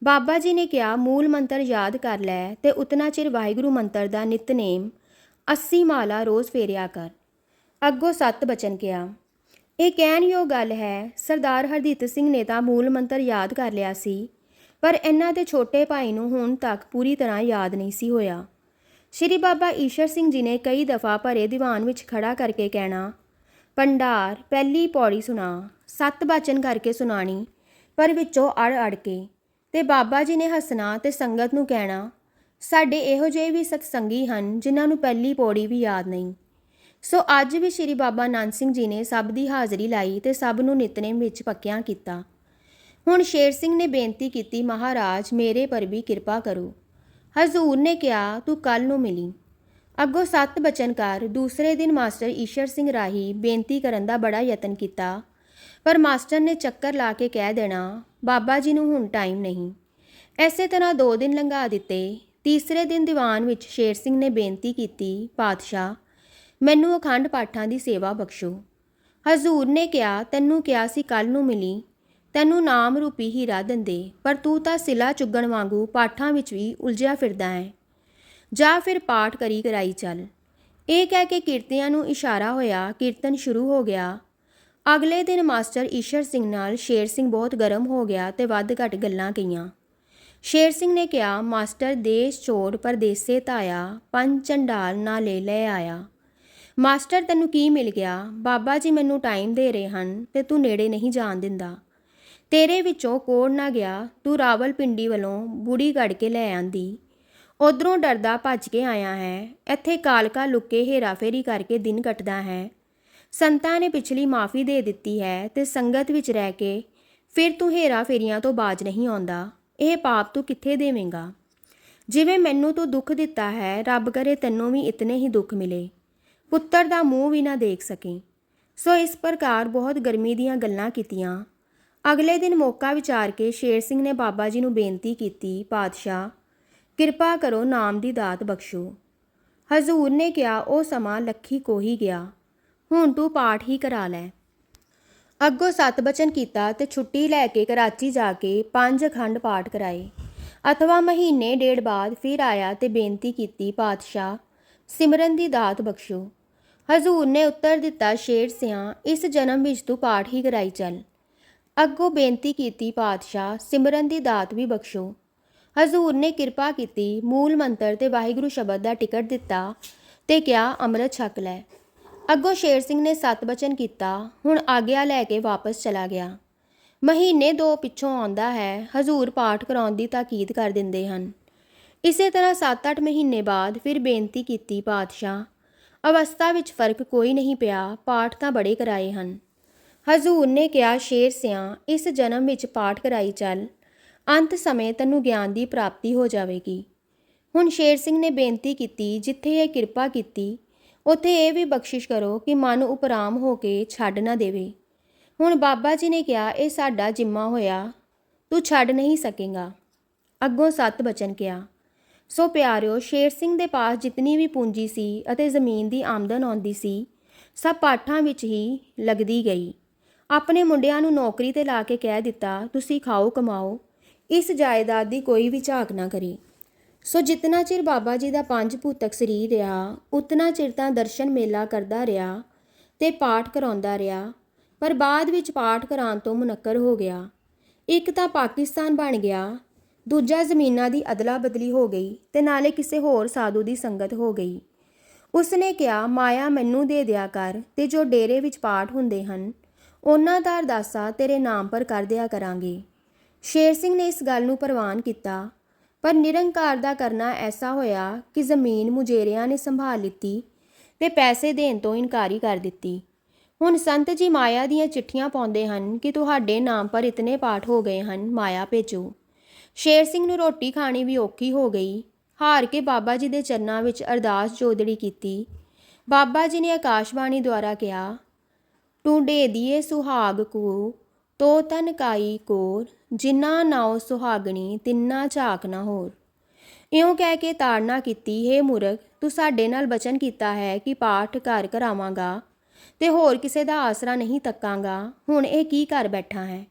ਬਾਬਾ ਜੀ ਨੇ ਕਿਹਾ, ਮੂਲ ਮੰਤਰ ਯਾਦ ਕਰ ਲੈ ਤੇ ਉਤਨਾ ਚਿਰ ਵਾਹਿਗੁਰੂ ਮੰਤਰ ਦਾ ਨਿਤਨੇਮ 80 ਮਾਲਾ ਰੋਜ਼ ਫੇਰਿਆ ਕਰ। ਅੱਗੋਂ ਸੱਤ ਬਚਨ ਕਿਹਾ, ਇਹ ਕਹਿਣਯੋਗ ਗੱਲ ਹੈ, ਸਰਦਾਰ ਹਰਦੀਤ ਸਿੰਘ ਨੇ ਤਾਂ ਮੂਲ ਮੰਤਰ ਯਾਦ ਕਰ ਲਿਆ ਸੀ, ਪਰ ਇਹਨਾਂ ਦੇ ਛੋਟੇ ਭਾਈ ਨੂੰ ਹੁਣ ਤੱਕ ਪੂਰੀ ਤਰ੍ਹਾਂ ਯਾਦ ਨਹੀਂ ਸੀ ਹੋਇਆ। ਸ਼੍ਰੀ ਬਾਬਾ ਈਸ਼ਰ ਸਿੰਘ ਜੀ ਨੇ ਕਈ ਦਫਾ ਭਰੇ ਦੀਵਾਨ ਵਿੱਚ ਖੜਾ ਕਰਕੇ ਕਹਿਣਾ ਪੰਡਾਰ ਪਹਿਲੀ ਪੌੜੀ ਸੁਣਾ, ਸੱਤ ਬਚਨ ਕਰਕੇ ਸੁਣਾਣੀ, ਪਰ ਵਿੱਚੋਂ ਅੜ ਅੜ ਕੇ। ਤੇ ਬਾਬਾ ਜੀ ਨੇ ਹੱਸਣਾ ਤੇ ਸੰਗਤ ਨੂੰ ਕਹਿਣਾ, ਸਾਡੇ ਇਹੋ ਜਿਹੇ ਵੀ ਸਤਸੰਗੀ ਹਨ ਜਿਨ੍ਹਾਂ ਨੂੰ ਪਹਿਲੀ ਪੌੜੀ ਵੀ ਯਾਦ ਨਹੀਂ। ਸੋ ਅੱਜ ਵੀ ਸ੍ਰੀ ਬਾਬਾ ਨੰਦ ਸਿੰਘ ਜੀ ਨੇ ਸਭ ਦੀ ਹਾਜ਼ਰੀ ਲਾਈ ਤੇ ਸਭ ਨੂੰ ਨਿਤਨੇਮ ਵਿੱਚ ਪੱਕਿਆਂ ਕੀਤਾ। ਹੁਣ ਸ਼ੇਰ ਸਿੰਘ ਨੇ ਬੇਨਤੀ ਕੀਤੀ, ਮਹਾਰਾਜ, ਮੇਰੇ ਪਰ ਵੀ ਕਿਰਪਾ ਕਰੋ। ਹਜ਼ੂਰ ਨੇ ਕਿਹਾ, ਤੂੰ ਕੱਲ ਨੂੰ ਮਿਲੀ। ਅੱਗੋਂ ਸੱਤ ਬਚਨਕਾਰ ਦੂਸਰੇ ਦਿਨ ਮਾਸਟਰ ਈਸ਼ਰ ਸਿੰਘ ਰਾਹੀ ਬੇਨਤੀ ਕਰਨ ਦਾ ਬੜਾ ਯਤਨ ਕੀਤਾ। ਪਰ ਮਾਸਟਰ ਨੇ ਚੱਕਰ ਲਾ ਕੇ ਕਹਿ ਦੇਣਾ ਬਾਬਾ ਜੀ ਨੂੰ ਹੁਣ ਟਾਈਮ ਨਹੀਂ। ਐਸੇ ਤਰ੍ਹਾਂ ਦੋ ਦਿਨ ਲੰਘਾ ਦਿੱਤੇ। ਤੀਸਰੇ ਦਿਨ ਦੀਵਾਨ ਵਿੱਚ ਸ਼ੇਰ ਸਿੰਘ ਨੇ ਬੇਨਤੀ ਕੀਤੀ, ਪਾਤਸ਼ਾਹ, ਮੈਨੂੰ ਅਖੰਡ ਪਾਠਾਂ ਦੀ ਸੇਵਾ ਬਖਸ਼ੋ। ਹਜ਼ੂਰ ਨੇ ਕਿਹਾ, ਤੈਨੂੰ ਕਿਹਾ ਸੀ ਕੱਲ ਨੂੰ ਮਿਲੀ। ਤੈਨੂੰ ਨਾਮ ਰੂਪੀ ਹੀਰਾ ਦਿੰਦੇ, ਪਰ ਤੂੰ ਤਾਂ ਸਿਲਾ ਚੁੱਗਣ ਵਾਂਗੂ ਪਾਠਾਂ ਵਿੱਚ ਵੀ ਉਲਝਿਆ ਫਿਰਦਾ ਹੈ। ਜਾਂ ਫਿਰ ਪਾਠ ਕਰੀ ਕਰਾਈ ਚੱਲ। ਇਹ ਕਹਿ ਕੇ ਕੀਰਤੀਆਂ ਨੂੰ ਇਸ਼ਾਰਾ ਹੋਇਆ, ਕੀਰਤਨ ਸ਼ੁਰੂ ਹੋ ਗਿਆ। ਅਗਲੇ ਦਿਨ ਮਾਸਟਰ ਈਸ਼ਰ ਸਿੰਘ ਨਾਲ ਸ਼ੇਰ ਸਿੰਘ ਬਹੁਤ ਗਰਮ ਹੋ ਗਿਆ ਤੇ ਵੱਧ ਘੱਟ ਗੱਲਾਂ ਕਹੀਆਂ। ਸ਼ੇਰ ਸਿੰਘ ਨੇ ਕਿਹਾ, ਮਾਸਟਰ ਦੇਸ਼ ਛੋੜ ਪਰਦੇਸੇ ਤਾਇਆ ਪੰਜ ਚੰਡਾਲ ਨਾ ਲੈ ਲੈ ਆਇਆ। ਮਾਸਟਰ, ਤੈਨੂੰ ਕੀ ਮਿਲ ਗਿਆ? ਬਾਬਾ ਜੀ ਮੈਨੂੰ ਟਾਈਮ ਦੇ ਰਹੇ ਹਨ ਤੇ ਤੂੰ ਨੇੜੇ ਨਹੀਂ ਜਾਣ ਦਿੰਦਾ। ਤੇਰੇ ਵਿੱਚੋਂ ਕੋੜ ਨਾ ਗਿਆ, ਤੂੰ ਰਾਵਲ ਪਿੰਡੀ ਵੱਲੋਂ ਬੁੜੀ ਕੱਢ ਕੇ ਲੈ ਆਂਦੀ। ਉਧਰੋਂ ਡਰਦਾ ਭੱਜ ਕੇ ਆਇਆ ਹੈ, ਇੱਥੇ ਕਾਲਕਾ ਲੁੱਕੇ ਹੇਰਾਫੇਰੀ ਕਰਕੇ ਦਿਨ ਕੱਟਦਾ ਹੈ। ਸੰਤਾਂ ਨੇ ਪਿਛਲੀ ਮਾਫੀ ਦੇ ਦਿੱਤੀ ਹੈ ਤੇ ਸੰਗਤ ਵਿੱਚ ਰਹਿ ਕੇ ਫਿਰ ਤੂੰ ਹੇਰਾ ਫੇਰੀਆਂ ਤੋਂ ਬਾਜ ਨਹੀਂ ਆਉਂਦਾ। ਇਹ ਪਾਪ ਤੂੰ ਕਿੱਥੇ ਦੇਵੇਂਗਾ? ਜਿਵੇਂ ਮੈਨੂੰ ਤੂੰ ਦੁੱਖ ਦਿੱਤਾ ਹੈ, ਰੱਬ ਕਰੇ ਤੈਨੂੰ ਵੀ ਇਤਨੇ ਹੀ ਦੁੱਖ ਮਿਲੇ। ਪੁੱਤਰ ਦਾ ਮੂੰਹ ਵੀ ਨਾ ਦੇਖ ਸਕੇ। ਸੋ ਇਸ ਪ੍ਰਕਾਰ ਬਹੁਤ ਗਰਮੀ ਦੀਆਂ ਗੱਲਾਂ ਕੀਤੀਆਂ। ਅਗਲੇ ਦਿਨ ਮੌਕਾ ਵਿਚਾਰ ਕੇ ਸ਼ੇਰ ਸਿੰਘ ਨੇ ਬਾਬਾ ਜੀ ਨੂੰ ਬੇਨਤੀ ਕੀਤੀ, ਪਾਤਸ਼ਾਹ, ਕਿਰਪਾ ਕਰੋ ਨਾਮ ਦੀ ਦਾਤ ਬਖਸ਼ੋ। ਹਜ਼ੂਰ ਨੇ ਕਿਹਾ, ਉਹ ਸਮਾਂ ਲੱਖੀ ਕੋਹੀ ਗਿਆ। ਹੁਣ ਤੂੰ ਪਾਠ ਹੀ ਕਰਾ ਲੈ। ਅੱਗੋਂ ਸਤ ਬਚਨ ਕੀਤਾ ਤੇ ਛੁੱਟੀ ਲੈ ਕੇ ਕਰਾਚੀ ਜਾ ਕੇ ਪੰਜ ਅਖੰਡ ਪਾਠ ਕਰਾਏ। ਅਥਵਾ ਮਹੀਨੇ ਡੇਢ ਬਾਅਦ ਫਿਰ ਆਇਆ ਤੇ ਬੇਨਤੀ ਕੀਤੀ, ਪਾਤਸ਼ਾਹ, ਸਿਮਰਨ ਦੀ ਦਾਤ ਬਖਸ਼ੋ। ਹਜ਼ੂਰ ਨੇ ਉੱਤਰ ਦਿੱਤਾ, ਸ਼ੇਰ ਸਿਆਂ, ਇਸ ਜਨਮ ਵਿੱਚ ਤੂੰ ਪਾਠ ਹੀ ਕਰਾਈ ਚੱਲ। ਅੱਗੋਂ ਬੇਨਤੀ ਕੀਤੀ, ਪਾਤਸ਼ਾਹ, ਸਿਮਰਨ ਦੀ ਦਾਤ ਵੀ ਬਖਸ਼ੋ। ਹਜ਼ੂਰ ਨੇ ਕਿਰਪਾ ਕੀਤੀ, ਮੂਲ ਮੰਤਰ ਤੇ ਵਾਹਿਗੁਰੂ ਸ਼ਬਦ ਦਾ ਟਿਕਟ ਦਿੱਤਾ ਤੇ ਕਿਹਾ, ਅੰਮ੍ਰਿਤ ਛਕ ਲੈ। ਅੱਗੋਂ ਸ਼ੇਰ ਸਿੰਘ ਨੇ ਸਤ ਬਚਨ ਕੀਤਾ, ਹੁਣ ਆਗਿਆ ਲੈ ਕੇ ਵਾਪਸ ਚਲਾ ਗਿਆ। ਮਹੀਨੇ ਦੋ ਪਿੱਛੋਂ ਆਉਂਦਾ ਹੈ, ਹਜ਼ੂਰ ਪਾਠ ਕਰਾਉਣ ਦੀ ਤਾਕੀਦ ਕਰ ਦਿੰਦੇ ਹਨ। ਇਸੇ ਤਰ੍ਹਾਂ 7-8 ਮਹੀਨੇ ਬਾਅਦ ਫਿਰ ਬੇਨਤੀ ਕੀਤੀ ਪਾਤਸ਼ਾਹ, ਅਵਸਥਾ ਵਿੱਚ ਫ਼ਰਕ ਕੋਈ ਨਹੀਂ ਪਿਆ, ਪਾਠ ਤਾਂ ਬੜੇ ਕਰਾਏ ਹਨ। ਹਜ਼ੂਰ ਨੇ ਕਿਹਾ, ਸ਼ੇਰ ਸਿਆ, ਇਸ ਜਨਮ ਵਿੱਚ ਪਾਠ ਕਰਾਈ ਚੱਲ, ਅੰਤ ਸਮੇਂ ਤੈਨੂੰ ਗਿਆਨ ਦੀ ਪ੍ਰਾਪਤੀ ਹੋ ਜਾਵੇਗੀ। ਹੁਣ ਸ਼ੇਰ ਸਿੰਘ ਨੇ ਬੇਨਤੀ ਕੀਤੀ, ਜਿੱਥੇ ਇਹ ਕਿਰਪਾ ਕੀਤੀ ਉੱਥੇ ਇਹ ਵੀ ਬਖਸ਼ਿਸ਼ ਕਰੋ ਕਿ ਮਨ ਉਪਰਾਮ ਹੋ ਕੇ ਛੱਡ ਨਾ ਦੇਵੇ। ਹੁਣ ਬਾਬਾ ਜੀ ਨੇ ਕਿਹਾ, ਇਹ ਸਾਡਾ ਜਿੰਮਾ ਹੋਇਆ, ਤੂੰ ਛੱਡ ਨਹੀਂ ਸਕੇਗਾ। ਅੱਗੋਂ ਸਤ ਬਚਨ ਕਿਹਾ, ਸੋ ਪਿਆਰਿਓ, ਸ਼ੇਰ ਸਿੰਘ ਦੇ ਪਾਸ ਜਿਤਨੀ ਵੀ ਪੂੰਜੀ ਸੀ ਅਤੇ ਜ਼ਮੀਨ ਦੀ ਆਮਦਨ ਆਉਂਦੀ ਸੀ, ਸਭ ਪਾਠਾਂ ਵਿੱਚ ਹੀ ਲੱਗਦੀ ਗਈ। ਆਪਣੇ ਮੁੰਡਿਆਂ ਨੂੰ ਨੌਕਰੀ ਤੇ ਲਾ ਕੇ ਕਹਿ ਦਿੱਤਾ, ਤੁਸੀਂ ਖਾਓ, ਕਮਾਓ, ਇਸ ਜਾਇਦਾਦ ਦੀ ਕੋਈ ਵੀ ਝਾਕ ਨਾ ਕਰੇ। ਸੋ ਜਿਤਨਾ ਚਿਰ ਬਾਬਾ ਜੀ ਦਾ ਪੰਜ ਭੂਤਕ ਸਰੀਰ ਰਿਹਾ, ਉਤਨਾ ਚਿਰ ਤਾਂ ਦਰਸ਼ਨ ਮੇਲਾ ਕਰਦਾ ਰਿਹਾ ਤੇ ਪਾਠ ਕਰਾਉਂਦਾ ਰਿਹਾ। ਪਰ ਬਾਅਦ ਵਿੱਚ ਪਾਠ ਕਰਾਉਣ ਤੋਂ ਮੁਨੱਕਰ ਹੋ ਗਿਆ। ਇੱਕ ਤਾਂ ਪਾਕਿਸਤਾਨ ਬਣ ਗਿਆ, ਦੂਜਾ ਜ਼ਮੀਨਾਂ ਦੀ ਅਦਲਾ ਬਦਲੀ ਹੋ ਗਈ ਤੇ ਨਾਲੇ ਕਿਸੇ ਹੋਰ ਸਾਧੂ ਦੀ ਸੰਗਤ ਹੋ ਗਈ। ਉਸਨੇ ਕਿਹਾ, ਮਾਇਆ ਮੈਨੂੰ ਦੇ ਦਿਆ ਕਰ ਤੇ ਜੋ ਡੇਰੇ ਵਿੱਚ ਪਾਠ ਹੁੰਦੇ ਹਨ, ਉਹਨਾਂ ਦਾ ਅਰਦਾਸਾ ਤੇਰੇ ਨਾਮ ਪਰ ਕਰ ਦਿਆ ਕਰਾਂਗੇ। ਸ਼ੇਰ ਸਿੰਘ ਨੇ ਇਸ ਗੱਲ ਨੂੰ ਪ੍ਰਵਾਨ ਕੀਤਾ ਪਰ ਨਿਰੰਕਾਰ ਦਾ ਕਰਨਾ ਐਸਾ ਹੋਇਆ ਕਿ ਜ਼ਮੀਨ ਮੁਜੇਰਿਆਂ ਨੇ ਸੰਭਾਲ ਲਿੱਤੀ ਤੇ ਪੈਸੇ ਦੇਣ ਤੋਂ ਇਨਕਾਰੀ ਕਰ ਦਿੱਤੀ। ਹੁਣ ਸੰਤ ਜੀ ਮਾਇਆ ਦੀਆਂ ਚਿੱਠੀਆਂ ਪਾਉਂਦੇ ਹਨ ਕਿ ਤੁਹਾਡੇ ਨਾਮ ਪਰ ਇਤਨੇ ਪਾਠ ਹੋ ਗਏ ਹਨ, ਮਾਇਆ ਭੇਜੋ। ਸ਼ੇਰ ਸਿੰਘ ਨੂੰ ਰੋਟੀ ਖਾਣੀ ਵੀ ਔਖੀ ਹੋ ਗਈ। ਹਾਰ ਕੇ ਬਾਬਾ ਜੀ ਦੇ ਚਰਨਾਂ ਵਿੱਚ ਅਰਦਾਸ ਜੋਦੜੀ ਕੀਤੀ। ਬਾਬਾ ਜੀ ਨੇ ਆਕਾਸ਼ਵਾਣੀ ਦੁਆਰਾ ਕਿਹਾ, ਟੂੰਡੇ ਦੀਏ ਸੁਹਾਗ ਕੋ, ਤੋ ਤਨ ਕਾਈ ਕੋਰ ਜਿਨ੍ਹਾਂ ਨਾਉ ਸੁਹਾਗਣੀ, ਤਿੰਨਾ ਝਾਕ ਨਾ ਹੋਰ। ਇਉਂ ਕਹਿ ਕੇ ਤਾੜਨਾ ਕੀਤੀ, ਹੈ ਮੂਰਖ, ਤੂੰ ਸਾਡੇ ਨਾਲ ਬਚਨ ਕੀਤਾ ਹੈ ਕਿ ਪਾਠ ਘਰ ਕਰਾਵਾਂਗਾ ਤੇ ਹੋਰ ਕਿਸੇ ਦਾ ਆਸਰਾ ਨਹੀਂ ਤੱਕਾਂਗਾ। ਹੁਣ ਇਹ ਕੀ ਕਰ ਬੈਠਾ ਹੈ?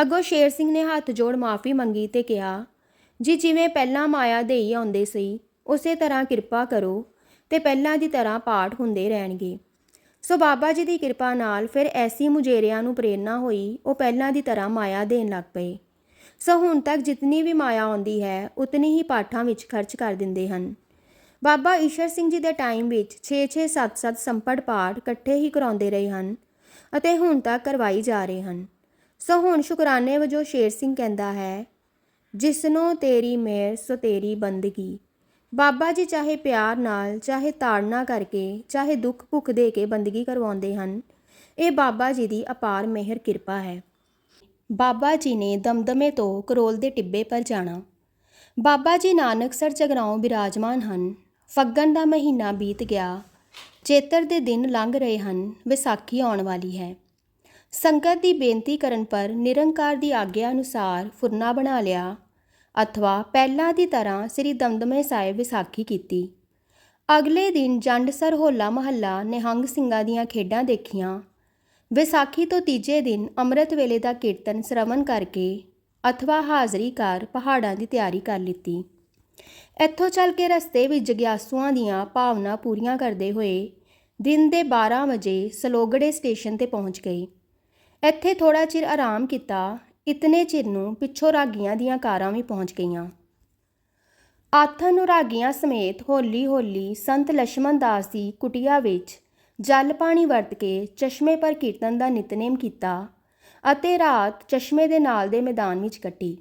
ਅੱਗੋਂ ਸ਼ੇਰ ਸਿੰਘ ਨੇ ਹੱਥ ਜੋੜ ਮਾਫੀ ਮੰਗੀ ਤੇ ਕਿਹਾ, ਜੀ ਜਿਵੇਂ ਪਹਿਲਾਂ ਮਾਇਆ ਦੇਈ ਆਉਂਦੇ ਸੀ, ਉਸੇ ਤਰ੍ਹਾਂ ਕਿਰਪਾ ਕਰੋ ਤੇ ਪਹਿਲਾਂ ਦੀ ਤਰ੍ਹਾਂ ਪਾਠ ਹੁੰਦੇ ਰਹਿਣਗੇ। ਸੋ ਬਾਬਾ ਜੀ ਦੀ ਕਿਰਪਾ ਨਾਲ ਫਿਰ ਐਸੀ ਮੁਜੇਰਿਆਂ ਨੂੰ ਪ੍ਰੇਰਣਾ ਹੋਈ, ਉਹ ਪਹਿਲਾਂ ਦੀ ਤਰ੍ਹਾਂ ਮਾਇਆ ਦੇਣ ਲੱਗ ਪਏ। ਸੋ ਹੁਣ ਤੱਕ ਜਿਤਨੀ ਵੀ ਮਾਇਆ ਆਉਂਦੀ ਹੈ, ਉਤਨੀ ਹੀ ਪਾਠਾਂ ਵਿੱਚ ਖਰਚ ਕਰ ਦਿੰਦੇ ਹਨ। ਬਾਬਾ ਈਸ਼ਰ ਸਿੰਘ ਜੀ ਦੇ ਟਾਈਮ ਵਿੱਚ 6-6 7-7 ਸੰਪੜ ਪਾਠ ਇਕੱਠੇ ਹੀ ਕਰਾਉਂਦੇ ਰਹੇ ਹਨ ਅਤੇ ਹੁਣ ਤੱਕ ਕਰਵਾਈ ਜਾ ਰਹੇ ਹਨ। ਸੋ ਹੁਣ ਸ਼ੁਕਰਾਨੇ ਵਜੋਂ ਸ਼ੇਰ ਸਿੰਘ ਕਹਿੰਦਾ ਹੈ, ਜਿਸਨੋਂ ਤੇਰੀ ਮਿਹਰ, ਸੋ ਤੇਰੀ ਬੰਦਗੀ। ਬਾਬਾ ਜੀ ਚਾਹੇ ਪਿਆਰ ਨਾਲ, ਚਾਹੇ ਤਾੜਨਾ ਕਰਕੇ, ਚਾਹੇ ਦੁੱਖ ਭੁੱਖ ਦੇ ਕੇ ਬੰਦਗੀ ਕਰਵਾਉਂਦੇ ਹਨ, ਇਹ ਬਾਬਾ ਜੀ ਦੀ ਅਪਾਰ ਮਿਹਰ ਕਿਰਪਾ ਹੈ। ਬਾਬਾ ਜੀ ਨੇ ਦਮਦਮੇ ਤੋਂ ਕਰੋਲ ਦੇ ਟਿੱਬੇ ਪਰ ਜਾਣਾ। ਬਾਬਾ ਜੀ ਨਾਨਕ ਸਰ ਜਗਰਾਉਂ ਬਿਰਾਜਮਾਨ ਹਨ। ਫੱਗਣ ਦਾ ਮਹੀਨਾ ਬੀਤ ਗਿਆ। ਚੇਤਰ ਦੇ ਦਿਨ ਲੰਘ ਰਹੇ ਹਨ। ਵਿਸਾਖੀ ਆਉਣ ਵਾਲੀ ਹੈ। ਸੰਗਤ ਦੀ ਬੇਨਤੀ ਕਰਨ ਪਰ ਨਿਰੰਕਾਰ ਦੀ ਆਗਿਆ ਅਨੁਸਾਰ ਫੁਰਨਾ ਬਣਾ ਲਿਆ। ਅਥਵਾ ਪਹਿਲਾਂ ਦੀ ਤਰ੍ਹਾਂ ਸ੍ਰੀ ਦਮਦਮੇ ਸਾਹਿਬ ਵਿਸਾਖੀ ਕੀਤੀ। ਅਗਲੇ ਦਿਨ ਜੰਡਸਰ ਹੋਲਾ ਮਹੱਲਾ ਨਿਹੰਗ ਸਿੰਘਾਂ ਦੀਆਂ ਖੇਡਾਂ ਦੇਖੀਆਂ। ਵਿਸਾਖੀ ਤੋਂ ਤੀਜੇ ਦਿਨ ਅੰਮ੍ਰਿਤ ਵੇਲੇ ਦਾ ਕੀਰਤਨ ਸਰਵਣ ਕਰਕੇ ਅਥਵਾ ਹਾਜ਼ਰੀ ਕਰ ਪਹਾੜਾਂ ਦੀ ਤਿਆਰੀ ਕਰ ਲਿੱਤੀ। ਇੱਥੋਂ ਚੱਲ ਕੇ ਰਸਤੇ ਵਿੱਚ ਜਗਿਆਸੂਆਂ ਦੀਆਂ ਭਾਵਨਾ ਪੂਰੀਆਂ ਕਰਦੇ ਹੋਏ ਦਿਨ ਦੇ 12 ਵਜੇ ਸਲੋਗੜੇ ਸਟੇਸ਼ਨ ਤੇ ਪਹੁੰਚ ਗਏ। ਇੱਥੇ ਥੋੜਾ ਚਿਰ ਆਰਾਮ ਕੀਤਾ ਇਤਨੇ ਚਿਰ ਨੂੰ ਪਿੱਛੋਂ ਰਾਗੀਆਂ ਦੀਆਂ ਕਾਰਾਂ ਵੀ ਪਹੁੰਚ ਗਈਆਂ। ਆਥਨ ਨੂੰ ਰਾਗੀਆਂ ਸਮੇਤ ਹੌਲੀ-ਹੌਲੀ ਸੰਤ ਲక్ష్మణ ਦਾਸ ਦੀ ਕੁਟਿਆ ਵਿੱਚ ਜਲ ਪਾਣੀ ਵਰਤ ਕੇ ਚਸ਼ਮੇ ਪਰ ਕੀਰਤਨ ਦਾ ਨਿਤਨੇਮ ਕੀਤਾ ਅਤੇ ਰਾਤ ਚਸ਼ਮੇ ਦੇ ਨਾਲ ਦੇ ਮੈਦਾਨ ਵਿੱਚ ਕੱਟੀ।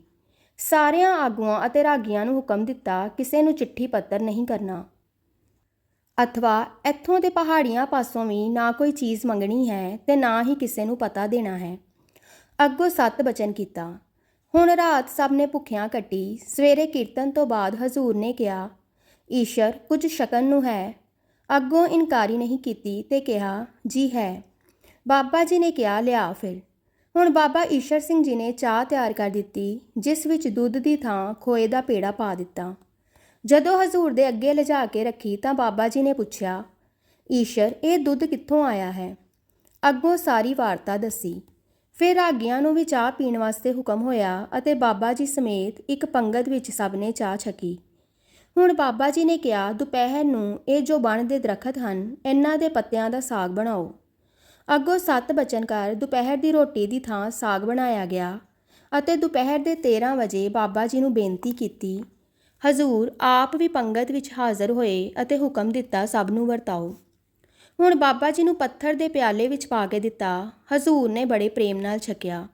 ਸਾਰਿਆਂ ਆਗੂਆਂ ਅਤੇ ਰਾਗੀਆਂ ਨੂੰ ਹੁਕਮ ਦਿੱਤਾ ਕਿਸੇ ਨੂੰ ਚਿੱਠੀ ਪੱਤਰ ਨਹੀਂ ਕਰਨਾ। ਅਥਵਾ ਇੱਥੋਂ ਦੇ ਪਹਾੜੀਆਂ ਪਾਸੋਂ ਵੀ ਨਾ ਕੋਈ ਚੀਜ਼ ਮੰਗਣੀ ਹੈ ਤੇ ਨਾ ਹੀ ਕਿਸੇ ਨੂੰ ਪਤਾ ਦੇਣਾ ਹੈ। ਅੱਗੋਂ ਸੱਤ ਬਚਨ ਕੀਤਾ। ਹੁਣ ਰਾਤ ਸਭ ਨੇ ਭੁੱਖਿਆਂ ਕੱਟੀ ਸਵੇਰੇ ਕੀਰਤਨ ਤੋਂ ਬਾਅਦ ਹਜ਼ੂਰ ਨੇ ਕਿਹਾ, ਈਸ਼ਰ, ਕੁਝ ਸ਼ਕਨ ਨੂੰ ਹੈ। ਅੱਗੋਂ ਇਨਕਾਰੀ ਨਹੀਂ ਕੀਤੀ ਤੇ ਕਿਹਾ, ਜੀ ਹੈ। ਬਾਬਾ ਜੀ ਨੇ ਕਿਹਾ, ਲਿਆ ਫਿਰ। ਹੁਣ ਬਾਬਾ ਈਸ਼ਰ ਸਿੰਘ ਜੀ ਨੇ ਚਾਹ ਤਿਆਰ ਕਰ ਦਿੱਤੀ, ਜਿਸ ਵਿੱਚ ਦੁੱਧ ਦੀ ਥਾਂ ਖੋਏ ਦਾ ਪੇੜਾ ਪਾ ਦਿੱਤਾ। ਜਦੋਂ ਹਜ਼ੂਰ ਦੇ ਅੱਗੇ ਲਿਜਾ ਕੇ ਰੱਖੀ ਤਾਂ ਬਾਬਾ ਜੀ ਨੇ ਪੁੱਛਿਆ, ਈਸ਼ਰ, ਇਹ ਦੁੱਧ ਕਿੱਥੋਂ ਆਇਆ ਹੈ? ਅੱਗੋਂ ਸਾਰੀ ਵਾਰਤਾ ਦੱਸੀ। ਫਿਰ ਰਾਗੀਆਂ ਨੂੰ ਵੀ ਚਾਹ ਪੀਣ ਵਾਸਤੇ ਹੁਕਮ ਹੋਇਆ ਅਤੇ ਬਾਬਾ ਜੀ ਸਮੇਤ ਇੱਕ ਪੰਗਤ ਵਿੱਚ ਸਭ ਨੇ ਚਾਹ ਛਕੀ। ਹੁਣ ਬਾਬਾ ਜੀ ਨੇ ਕਿਹਾ, ਦੁਪਹਿਰ ਨੂੰ ਇਹ ਜੋ ਬਣ ਦੇ ਦਰਖਤ ਹਨ, ਇਹਨਾਂ ਦੇ ਪੱਤਿਆਂ ਦਾ ਸਾਗ ਬਣਾਓ। ਅੱਗੋਂ ਸੱਤ ਬਚਨ ਕਰ ਦੁਪਹਿਰ ਦੀ ਰੋਟੀ ਦੀ ਥਾਂ ਸਾਗ ਬਣਾਇਆ ਗਿਆ ਅਤੇ ਦੁਪਹਿਰ ਦੇ 13 ਵਜੇ ਬਾਬਾ ਜੀ ਨੂੰ ਬੇਨਤੀ ਕੀਤੀ, ਹਜ਼ੂਰ, ਆਪ ਵੀ ਪੰਗਤ ਵਿੱਚ ਹਾਜ਼ਰ ਹੋਏ ਅਤੇ ਹੁਕਮ ਦਿੱਤਾ ਸਭ ਨੂੰ ਵਰਤਾਓ। ਹੁਣ ਬਾਬਾ ਜੀ ਨੂੰ ਪੱਥਰ ਦੇ ਪਿਆਲੇ ਵਿੱਚ ਪਾ ਕੇ ਦਿੱਤਾ, ਹਜ਼ੂਰ ਨੇ ਬੜੇ ਪ੍ਰੇਮ ਨਾਲ ਛਕਿਆ।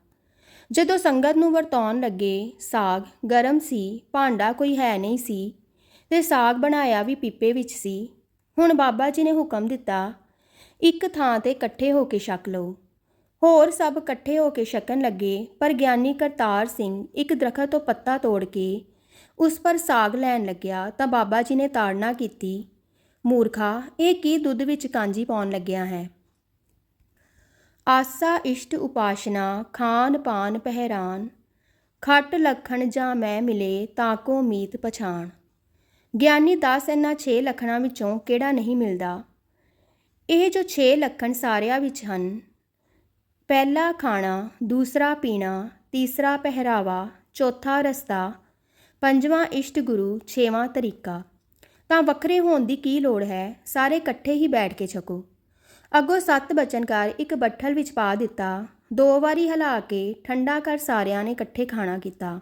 ਜਦੋਂ ਸੰਗਤ ਨੂੰ ਵਰਤਾਉਣ ਲੱਗੇ, ਸਾਗ ਗਰਮ ਸੀ, ਭਾਂਡਾ ਕੋਈ ਹੈ ਨਹੀਂ ਸੀ ਤੇ ਸਾਗ ਬਣਾਇਆ ਵੀ ਪੀਪੇ ਵਿੱਚ ਸੀ, ਹੁਣ ਬਾਬਾ ਜੀ ਨੇ ਹੁਕਮ ਦਿੱਤਾ, ਇੱਕ ਥਾਂ ਤੇ ਇਕੱਠੇ ਹੋ ਕੇ ਛਕ ਲਓ। ਹੋਰ ਸਭ ਇਕੱਠੇ ਹੋ ਕੇ ਛਕਣ ਲੱਗੇ, ਪਰ ਗਿਆਨੀ ਕਰਤਾਰ ਸਿੰਘ ਇੱਕ ਦਰਖਤ ਤੋਂ ਪੱਤਾ ਤੋੜ ਕੇ ਉਸ ਪਰ ਸਾਗ ਲੈਣ ਲੱਗਿਆ ਤਾਂ ਬਾਬਾ ਜੀ ਨੇ ਤਾੜਨਾ ਕੀਤੀ। ਮੂਰਖਾ, ਇਹ ਕੀ ਦੁੱਧ ਵਿੱਚ ਕਾਂਜੀ ਪਾਉਣ ਲੱਗਿਆ ਹੈ? ਆਸਾ ਇਸ਼ਟ ਉਪਾਸ਼ਨਾ, ਖਾਨ ਪਾਨ ਪਹਿਰਾਨ, ਖੱਟ ਲਖਣ ਜਾਂ ਮੈਂ ਮਿਲੇ ਤਾਂ ਕੋ ਮੀਤ ਪਛਾਣ। ਗਿਆਨੀ ਦਾਸ ਇਹਨਾਂ 6 ਲਖਣਾਂ ਵਿੱਚੋਂ ਕਿਹੜਾ ਨਹੀਂ ਮਿਲਦਾ? ਇਹ ਜੋ 6 ਲਖਣ ਸਾਰਿਆਂ ਵਿੱਚ ਹਨ, ਪਹਿਲਾ ਖਾਣਾ, ਦੂਸਰਾ ਪੀਣਾ, ਤੀਸਰਾ ਪਹਿਰਾਵਾ, ਚੌਥਾ ਰਸਤਾ, ਪੰਜਵਾਂ ਇਸ਼ਟ ਗੁਰੂ, ਛੇਵਾਂ ਤਰੀਕਾ। ਤਾਂ ਵੱਖਰੇ ਹੋਣ ਦੀ ਕੀ ਲੋੜ ਹੈ? ਸਾਰੇ ਇਕੱਠੇ ਹੀ ਬੈਠ ਕੇ ਛਕੋ। ਅੱਗੋਂ ਸੱਤ ਬਚਨਕਾਰ ਇੱਕ ਬੱਠਲ ਵਿੱਚ ਪਾ ਦਿੱਤਾ। ਦੋ ਵਾਰੀ ਹਿਲਾ ਕੇ ਠੰਡਾ ਕਰ ਸਾਰਿਆਂ ਨੇ ਇਕੱਠੇ ਖਾਣਾ ਕੀਤਾ।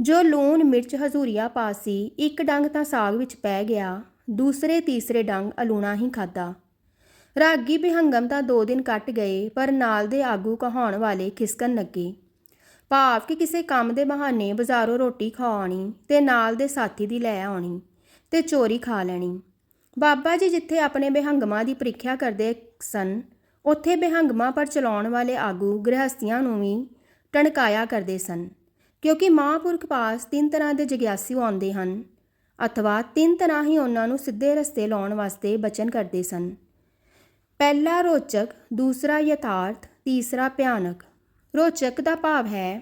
ਜੋ ਲੂਣ, ਮਿਰਚ, ਹਜ਼ੂਰੀਆ ਪਾਸੀ ਇੱਕ ਡੰਗ ਤਾਂ ਸਾਗ ਵਿੱਚ ਪੈ ਗਿਆ। ਦੂਸਰੇ, ਤੀਸਰੇ ਡੰਗ ਅਲੂਣਾ ਹੀ ਖਾਦਾ ਰਾਗੀ ਬਿਹੰਗਮ ਤਾਂ ਦੋ ਦਿਨ ਕੱਟ ਗਏ, ਪਰ ਨਾਲ ਦੇ ਆਗੂ ਕਹਾਉਣ ਵਾਲੇ ਖਿਸਕਣ ਲੱਗੇ। ਭਾਵ ਕਿ ਕਿਸੇ ਕੰਮ ਦੇ ਬਹਾਨੇ ਬਾਜ਼ਾਰੋਂ ਰੋਟੀ ਖਾਣੀ ਤੇ ਨਾਲ ਦੇ ਸਾਥੀ ਦੀ ਲੈ ਆਉਣੀ। ਤੇ ਚੋਰੀ ਖਾ ਲੈਣੀ। ਬਾਬਾ ਜੀ ਜਿੱਥੇ ਆਪਣੇ ਬਿਹੰਗਮਾਂ ਦੀ ਪ੍ਰੀਖਿਆ ਕਰਦੇ ਸਨ, ਉੱਥੇ ਬਿਹੰਗਮਾਂ ਪਰ ਚਲਾਉਣ ਵਾਲੇ ਆਗੂ ਗ੍ਰਹਸਥੀਆਂ ਨੂੰ ਵੀ ਟਣਕਾਇਆ ਕਰਦੇ ਸਨ, ਕਿਉਂਕਿ ਮਹਾਂਪੁਰਖ ਪਾਸ ਤਿੰਨ ਤਰ੍ਹਾਂ ਦੇ ਜਗਿਆਸੂ ਆਉਂਦੇ ਹਨ, ਅਥਵਾ ਤਿੰਨ ਤਰ੍ਹਾਂ ਹੀ ਉਹਨਾਂ ਨੂੰ ਸਿੱਧੇ ਰਸਤੇ ਲਾਉਣ ਵਾਸਤੇ ਬਚਨ ਕਰਦੇ ਸਨ। ਪਹਿਲਾ ਰੋਚਕ, ਦੂਸਰਾ ਯਥਾਰਥ, ਤੀਸਰਾ ਭਿਆਨਕ। ਰੋਚਕ ਦਾ ਭਾਵ ਹੈ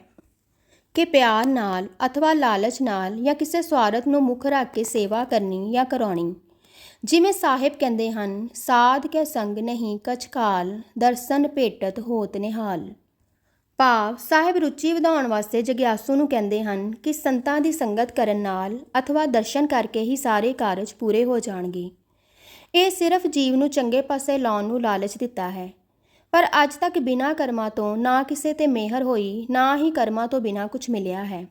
ਕਿ ਪਿਆਰ ਨਾਲ ਅਥਵਾ ਲਾਲਚ ਨਾਲ ਜਾਂ ਕਿਸੇ ਸਵਾਰਥ ਨੂੰ ਮੁੱਖ ਰੱਖ ਕੇ ਸੇਵਾ ਕਰਨੀ ਜਾਂ ਕਰਾਉਣੀ। ਜਿਵੇਂ ਸਾਹਿਬ ਕਹਿੰਦੇ ਹਨ, ਸਾਧ ਕੇ ਸੰਗ ਨਹੀਂ, ਕਛ ਕਾਲ, ਦਰਸ਼ਨ ਭੇਟਤ ਹੋਤ ਨਿਹਾਲ। ਭਾਵ, ਸਾਹਿਬ ਰੁਚੀ ਵਧਾਉਣ ਵਾਸਤੇ ਜਗਿਆਸੂ ਨੂੰ ਕਹਿੰਦੇ ਹਨ ਕਿ ਸੰਤਾਂ ਦੀ ਸੰਗਤ ਕਰਨ ਨਾਲ ਅਥਵਾ ਦਰਸ਼ਨ ਕਰਕੇ ਹੀ ਸਾਰੇ ਕਾਰਜ ਪੂਰੇ ਹੋ ਜਾਣਗੇ। ਇਹ ਸਿਰਫ ਜੀਵ ਨੂੰ ਚੰਗੇ ਪਾਸੇ ਲਾਉਣ ਨੂੰ ਲਾਲਚ ਦਿੱਤਾ ਹੈ। ਪਰ ਅੱਜ ਤੱਕ ਬਿਨਾਂ ਕਰਮਾਂ ਤੋਂ ਨਾ ਕਿਸੇ ਤੇ ਮਿਹਰ ਹੋਈ, ਨਾ ਹੀ ਕਰਮਾਂ ਤੋਂ ਬਿਨਾਂ ਕੁਝ ਮਿਲਿਆ ਹੈ।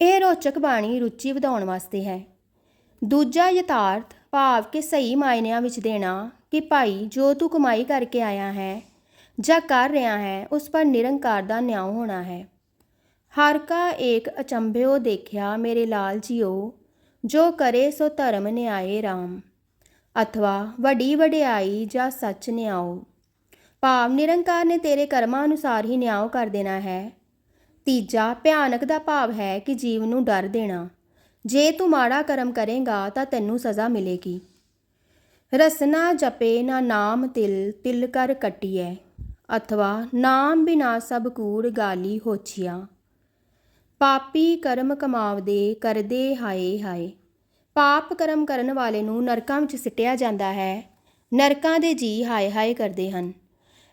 ਇਹ ਰੋਚਕ ਬਾਣੀ ਰੁਚੀ ਵਧਾਉਣ ਵਾਸਤੇ ਹੈ। ਦੂਜਾ ਯਥਾਰਥ ਭਾਵ ਕਿ ਸਹੀ ਮਾਇਨਿਆਂ ਵਿੱਚ ਦੇਣਾ ਕਿ ਭਾਈ ਜੋ ਤੂੰ ਕਮਾਈ ਕਰਕੇ ਆਇਆ ਹੈ ਜਾਂ ਕਰ ਰਿਹਾ ਹੈ, ਉਸ ਪਰ ਨਿਰੰਕਾਰ ਦਾ ਨਿਆਂ ਹੋਣਾ ਹੈ। ਹਰ ਕਾ ਏਕ ਅਚੰਭਿਓ ਦੇਖਿਆ ਮੇਰੇ ਲਾਲ ਜੀਓ, ਜੋ ਕਰੇ ਸੋ ਧਰਮ ਨਿਆਏ RAM ਅਥਵਾ ਵੱਡੀ ਵਡਿਆਈ ਜਾਂ ਸੱਚ ਨਿਆਓ। ਭਾਵ ਨਿਰੰਕਾਰ ਨੇ ਤੇਰੇ ਕਰਮਾਂ ਅਨੁਸਾਰ ਹੀ ਨਿਆਂ ਕਰ ਦੇਣਾ ਹੈ। ਤੀਜਾ, ਭਿਆਨਕ ਦਾ ਭਾਵ ਹੈ ਕਿ ਜੀਵ ਨੂੰ ਡਰ ਦੇਣਾ। ਜੇ ਤੂੰ ਮਾੜਾ ਕਰਮ ਕਰੇਗਾ ਤਾਂ ਤੈਨੂੰ ਸਜ਼ਾ ਮਿਲੇਗੀ। ਰਸਨਾ ਜਪੇ ਨਾ ਨਾਮ ਤਿਲ ਤਿਲ ਕਰ ਕਟਿਐ। ਅਥਵਾ, ਨਾਮ ਬਿਨਾ ਸਭ ਕੂੜ ਗਾਲੀ ਹੋਛੀਆਂ। ਪਾਪੀ ਕਰਮ ਕਮਾਵਦੇ, ਕਰਦੇ ਹਾਏ ਹਾਏ। ਪਾਪ ਕਰਮ ਕਰਨ ਵਾਲੇ ਨੂੰ ਨਰਕਾਂ ਵਿੱਚ ਸਿੱਟਿਆ ਜਾਂਦਾ ਹੈ। ਨਰਕਾਂ ਦੇ ਜੀ ਹਾਏ ਹਾਏ ਕਰਦੇ ਹਨ।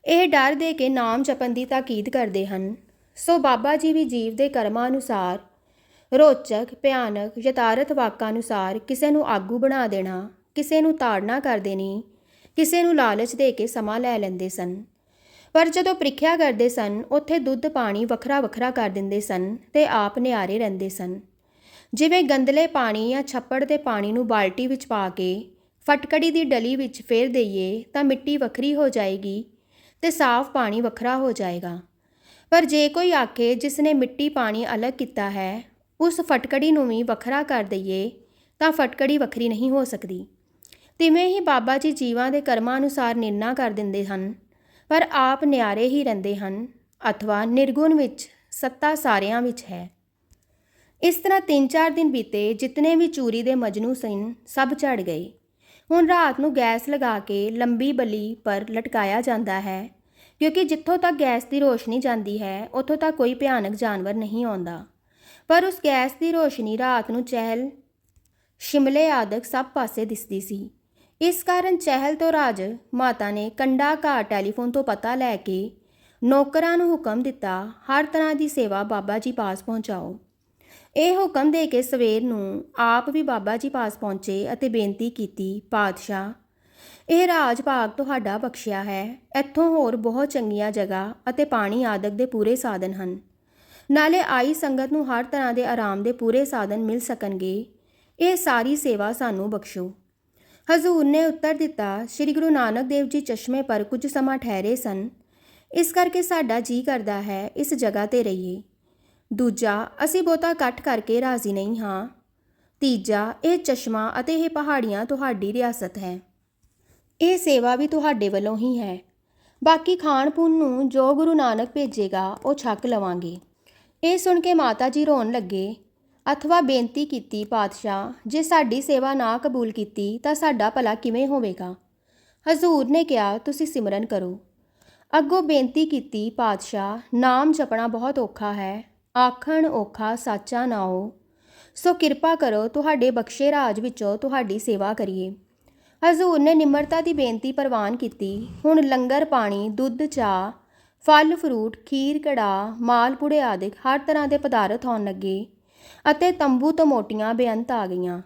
ਇਹ ਡਰ ਦੇ ਕੇ ਨਾਮ ਜਪਣ ਦੀ ਤਾਕੀਦ ਕਰਦੇ ਹਨ। ਸੋ ਬਾਬਾ ਜੀ ਵੀ ਜੀਵ ਦੇ ਕਰਮਾਂ ਅਨੁਸਾਰ, ਰੋਚਕ, ਭਿਆਨਕ, ਯਥਾਰਥ ਵਾਕਾਂ ਅਨੁਸਾਰ ਕਿਸੇ ਨੂੰ ਆਗੂ ਬਣਾ ਦੇਣਾ, ਕਿਸੇ ਨੂੰ ਤਾੜਨਾ ਕਰ ਦੇਣੀ, ਕਿਸੇ ਨੂੰ ਲਾਲਚ ਦੇ ਕੇ ਸਮਾਂ ਲੈ ਲੈਂਦੇ ਸਨ। ਪਰ ਜਦੋਂ ਪ੍ਰੀਖਿਆ ਕਰਦੇ ਸਨ, ਉੱਥੇ ਦੁੱਧ ਪਾਣੀ ਵੱਖਰਾ ਵੱਖਰਾ ਕਰ ਦਿੰਦੇ ਸਨ ਤੇ ਆਪ ਨਿਆਰੇ ਰਹਿੰਦੇ ਸਨ। ਜਿਵੇਂ ਗੰਦਲੇ ਪਾਣੀ ਜਾਂ ਛੱਪੜ ਦੇ ਪਾਣੀ ਨੂੰ ਬਾਲਟੀ ਵਿੱਚ ਪਾ ਕੇ ਫਟਕੜੀ ਦੀ ਡਲੀ ਵਿੱਚ ਫੇਰ ਦਈਏ ਤਾਂ ਮਿੱਟੀ ਵੱਖਰੀ ਹੋ ਜਾਏਗੀ ਤੇ ਸਾਫ਼ ਪਾਣੀ ਵੱਖਰਾ ਹੋ ਜਾਏਗਾ। ਪਰ ਜੇ ਕੋਈ ਆਖੇ ਜਿਸ ਨੇ ਮਿੱਟੀ ਪਾਣੀ ਅਲੱਗ ਕੀਤਾ ਹੈ, ਉਸ ਫਟਕੜੀ ਨੂੰ ਵੀ ਵੱਖਰਾ ਕਰ ਦਈਏ, ਤਾਂ ਫਟਕੜੀ ਵੱਖਰੀ ਨਹੀਂ ਹੋ ਸਕਦੀ। ਤਿਵੇਂ ਹੀ ਬਾਬਾ ਜੀ ਜੀਵਾਂ ਦੇ ਕਰਮਾਂ ਅਨੁਸਾਰ ਨਿਰਣਾ ਕਰ ਦਿੰਦੇ ਹਨ, ਪਰ ਆਪ ਨਿਆਰੇ ਹੀ ਰਹਿੰਦੇ ਹਨ, ਅਥਵਾ ਨਿਰਗੁਣ ਵਿੱਚ, ਸੱਤਾ ਸਾਰਿਆਂ ਵਿੱਚ ਹੈ। ਇਸ ਤਰ੍ਹਾਂ 3-4 ਦਿਨ ਬੀਤੇ, ਜਿਤਨੇ ਵੀ ਚੂਰੀ ਦੇ ਮਜਨੂ ਸਨ, ਸਭ ਝੜ ਗਏ। ਹੁਣ ਰਾਤ ਨੂੰ ਗੈਸ ਲਗਾ ਕੇ ਲੰਬੀ ਬਲੀ ਪਰ ਲਟਕਾਇਆ ਜਾਂਦਾ ਹੈ, ਕਿਉਂਕਿ ਜਿੱਥੋਂ ਤੱਕ ਗੈਸ ਦੀ ਰੋਸ਼ਨੀ ਜਾਂਦੀ ਹੈ, ਉੱਥੋਂ ਤੱਕ ਕੋਈ ਭਿਆਨਕ ਜਾਨਵਰ ਨਹੀਂ ਆਉਂਦਾ। ਪਰ ਉਸ ਗੈਸ ਦੀ ਰੋਸ਼ਨੀ ਰਾਤ ਨੂੰ ਚਹਿਲ, ਸ਼ਿਮਲੇ ਆਦਿਕ ਸਭ ਪਾਸੇ ਦਿਸਦੀ ਸੀ। ਇਸ ਕਾਰਨ ਚਹਿਲ ਤੋਂ ਰਾਜ ਮਾਤਾ ਨੇ ਕੰਡਾ ਘਾਟ ਟੈਲੀਫੋਨ ਤੋਂ ਪਤਾ ਲੈ ਕੇ ਨੌਕਰਾਂ ਨੂੰ ਹੁਕਮ ਦਿੱਤਾ, ਹਰ ਤਰ੍ਹਾਂ ਦੀ ਸੇਵਾ ਬਾਬਾ ਜੀ ਪਾਸ ਪਹੁੰਚਾਓ। ਇਹ ਹੁਕਮ ਦੇ ਕੇ ਸਵੇਰ ਨੂੰ ਆਪ ਵੀ ਬਾਬਾ ਜੀ ਪਾਸ ਪਹੁੰਚੇ ਅਤੇ ਬੇਨਤੀ ਕੀਤੀ, ਪਾਤਸ਼ਾਹ, ਇਹ ਰਾਜ ਭਾਗ ਤੁਹਾਡਾ ਬਖਸ਼ਿਆ ਹੈ। ਇੱਥੋਂ ਹੋਰ ਬਹੁਤ ਚੰਗੀਆਂ ਜਗ੍ਹਾ ਅਤੇ ਪਾਣੀ ਆਦਿਕ ਦੇ ਪੂਰੇ ਸਾਧਨ ਹਨ। ਨਾਲੇ ਆਈ ਸੰਗਤ ਨੂੰ ਹਰ ਤਰ੍ਹਾਂ ਦੇ ਆਰਾਮ ਦੇ ਪੂਰੇ ਸਾਧਨ ਮਿਲ ਸਕਣਗੇ। ਇਹ ਸਾਰੀ ਸੇਵਾ ਸਾਨੂੰ ਬਖਸ਼ੋ। ਹਜ਼ੂਰ ਨੇ ਉੱਤਰ ਦਿੱਤਾ, ਸ੍ਰੀ ਗੁਰੂ ਨਾਨਕ ਦੇਵ ਜੀ ਚਸ਼ਮੇ ਪਰ ਕੁਝ ਸਮਾਂ ਠਹਿਰੇ ਸਨ। ਇਸ ਕਰਕੇ ਸਾਡਾ ਜੀ ਕਰਦਾ ਹੈ ਇਸ ਜਗ੍ਹਾ ਤੇ ਰਹੀਏ। ਦੂਜਾ, ਅਸੀਂ ਬਹੁਤਾ ਇਕੱਠ ਕਰਕੇ ਰਾਜ਼ੀ ਨਹੀਂ ਹਾਂ। ਤੀਜਾ, ਇਹ ਚਸ਼ਮਾ ਅਤੇ ਇਹ ਪਹਾੜੀਆਂ ਤੁਹਾਡੀ ਰਿਆਸਤ ਹੈ। ਇਹ ਸੇਵਾ ਵੀ ਤੁਹਾਡੇ ਵੱਲੋਂ ਹੀ ਹੈ। ਬਾਕੀ ਖਾਣ ਪੂਣ ਨੂੰ ਜੋ ਗੁਰੂ ਨਾਨਕ ਭੇਜੇਗਾ, ਉਹ ਛਕ ਲਵਾਂਗੇ। ਇਹ ਸੁਣ ਕੇ ਮਾਤਾ ਜੀ ਰੋਣ ਲੱਗੇ। ਅਥਵਾ ਬੇਨਤੀ ਕੀਤੀ, ਪਾਤਸ਼ਾਹ, ਜੇ ਸਾਡੀ ਸੇਵਾ ਨਾ ਕਬੂਲ ਕੀਤੀ, ਤਾਂ ਸਾਡਾ ਭਲਾ ਕਿਵੇਂ ਹੋਵੇਗਾ? ਹਜ਼ੂਰ ਨੇ ਕਿਹਾ, ਤੁਸੀਂ ਸਿਮਰਨ ਕਰੋ। ਅੱਗੋਂ ਬੇਨਤੀ ਕੀਤੀ, ਪਾਤਸ਼ਾਹ, ਨਾਮ ਜਪਣਾ ਬਹੁਤ ਔਖਾ ਹੈ। ਆਖਣ ਔਖਾ ਸਾਚਾ ਨਾਓ ਸੋ ਕਿਰਪਾ ਕਰੋ ਤੁਹਾਡੇ ਬਖਸ਼ੇ ਰਾਜ ਵਿੱਚੋਂ ਤੁਹਾਡੀ ਸੇਵਾ ਕਰੀਏ। ਹਜ਼ੂਰ ਨੇ ਨਿਮਰਤਾ ਦੀ ਬੇਨਤੀ ਪ੍ਰਵਾਨ ਕੀਤੀ। ਹੁਣ ਲੰਗਰ ਪਾਣੀ, ਦੁੱਧ, ਚਾਹ, ਫਲ, ਫਰੂਟ, ਖੀਰ ਕੜਾ ਮਾਲਪੂੜੇ ਆਦਿਕ ਹਰ ਤਰ੍ਹਾਂ ਦੇ ਪਦਾਰਥ ਆਉਣ ਲੱਗੇ ਅਤੇ ਤੰਬੂ ਤੋਂ ਮੋਟੀਆਂ ਬੇਅੰਤ ਆ ਗਈਆਂ।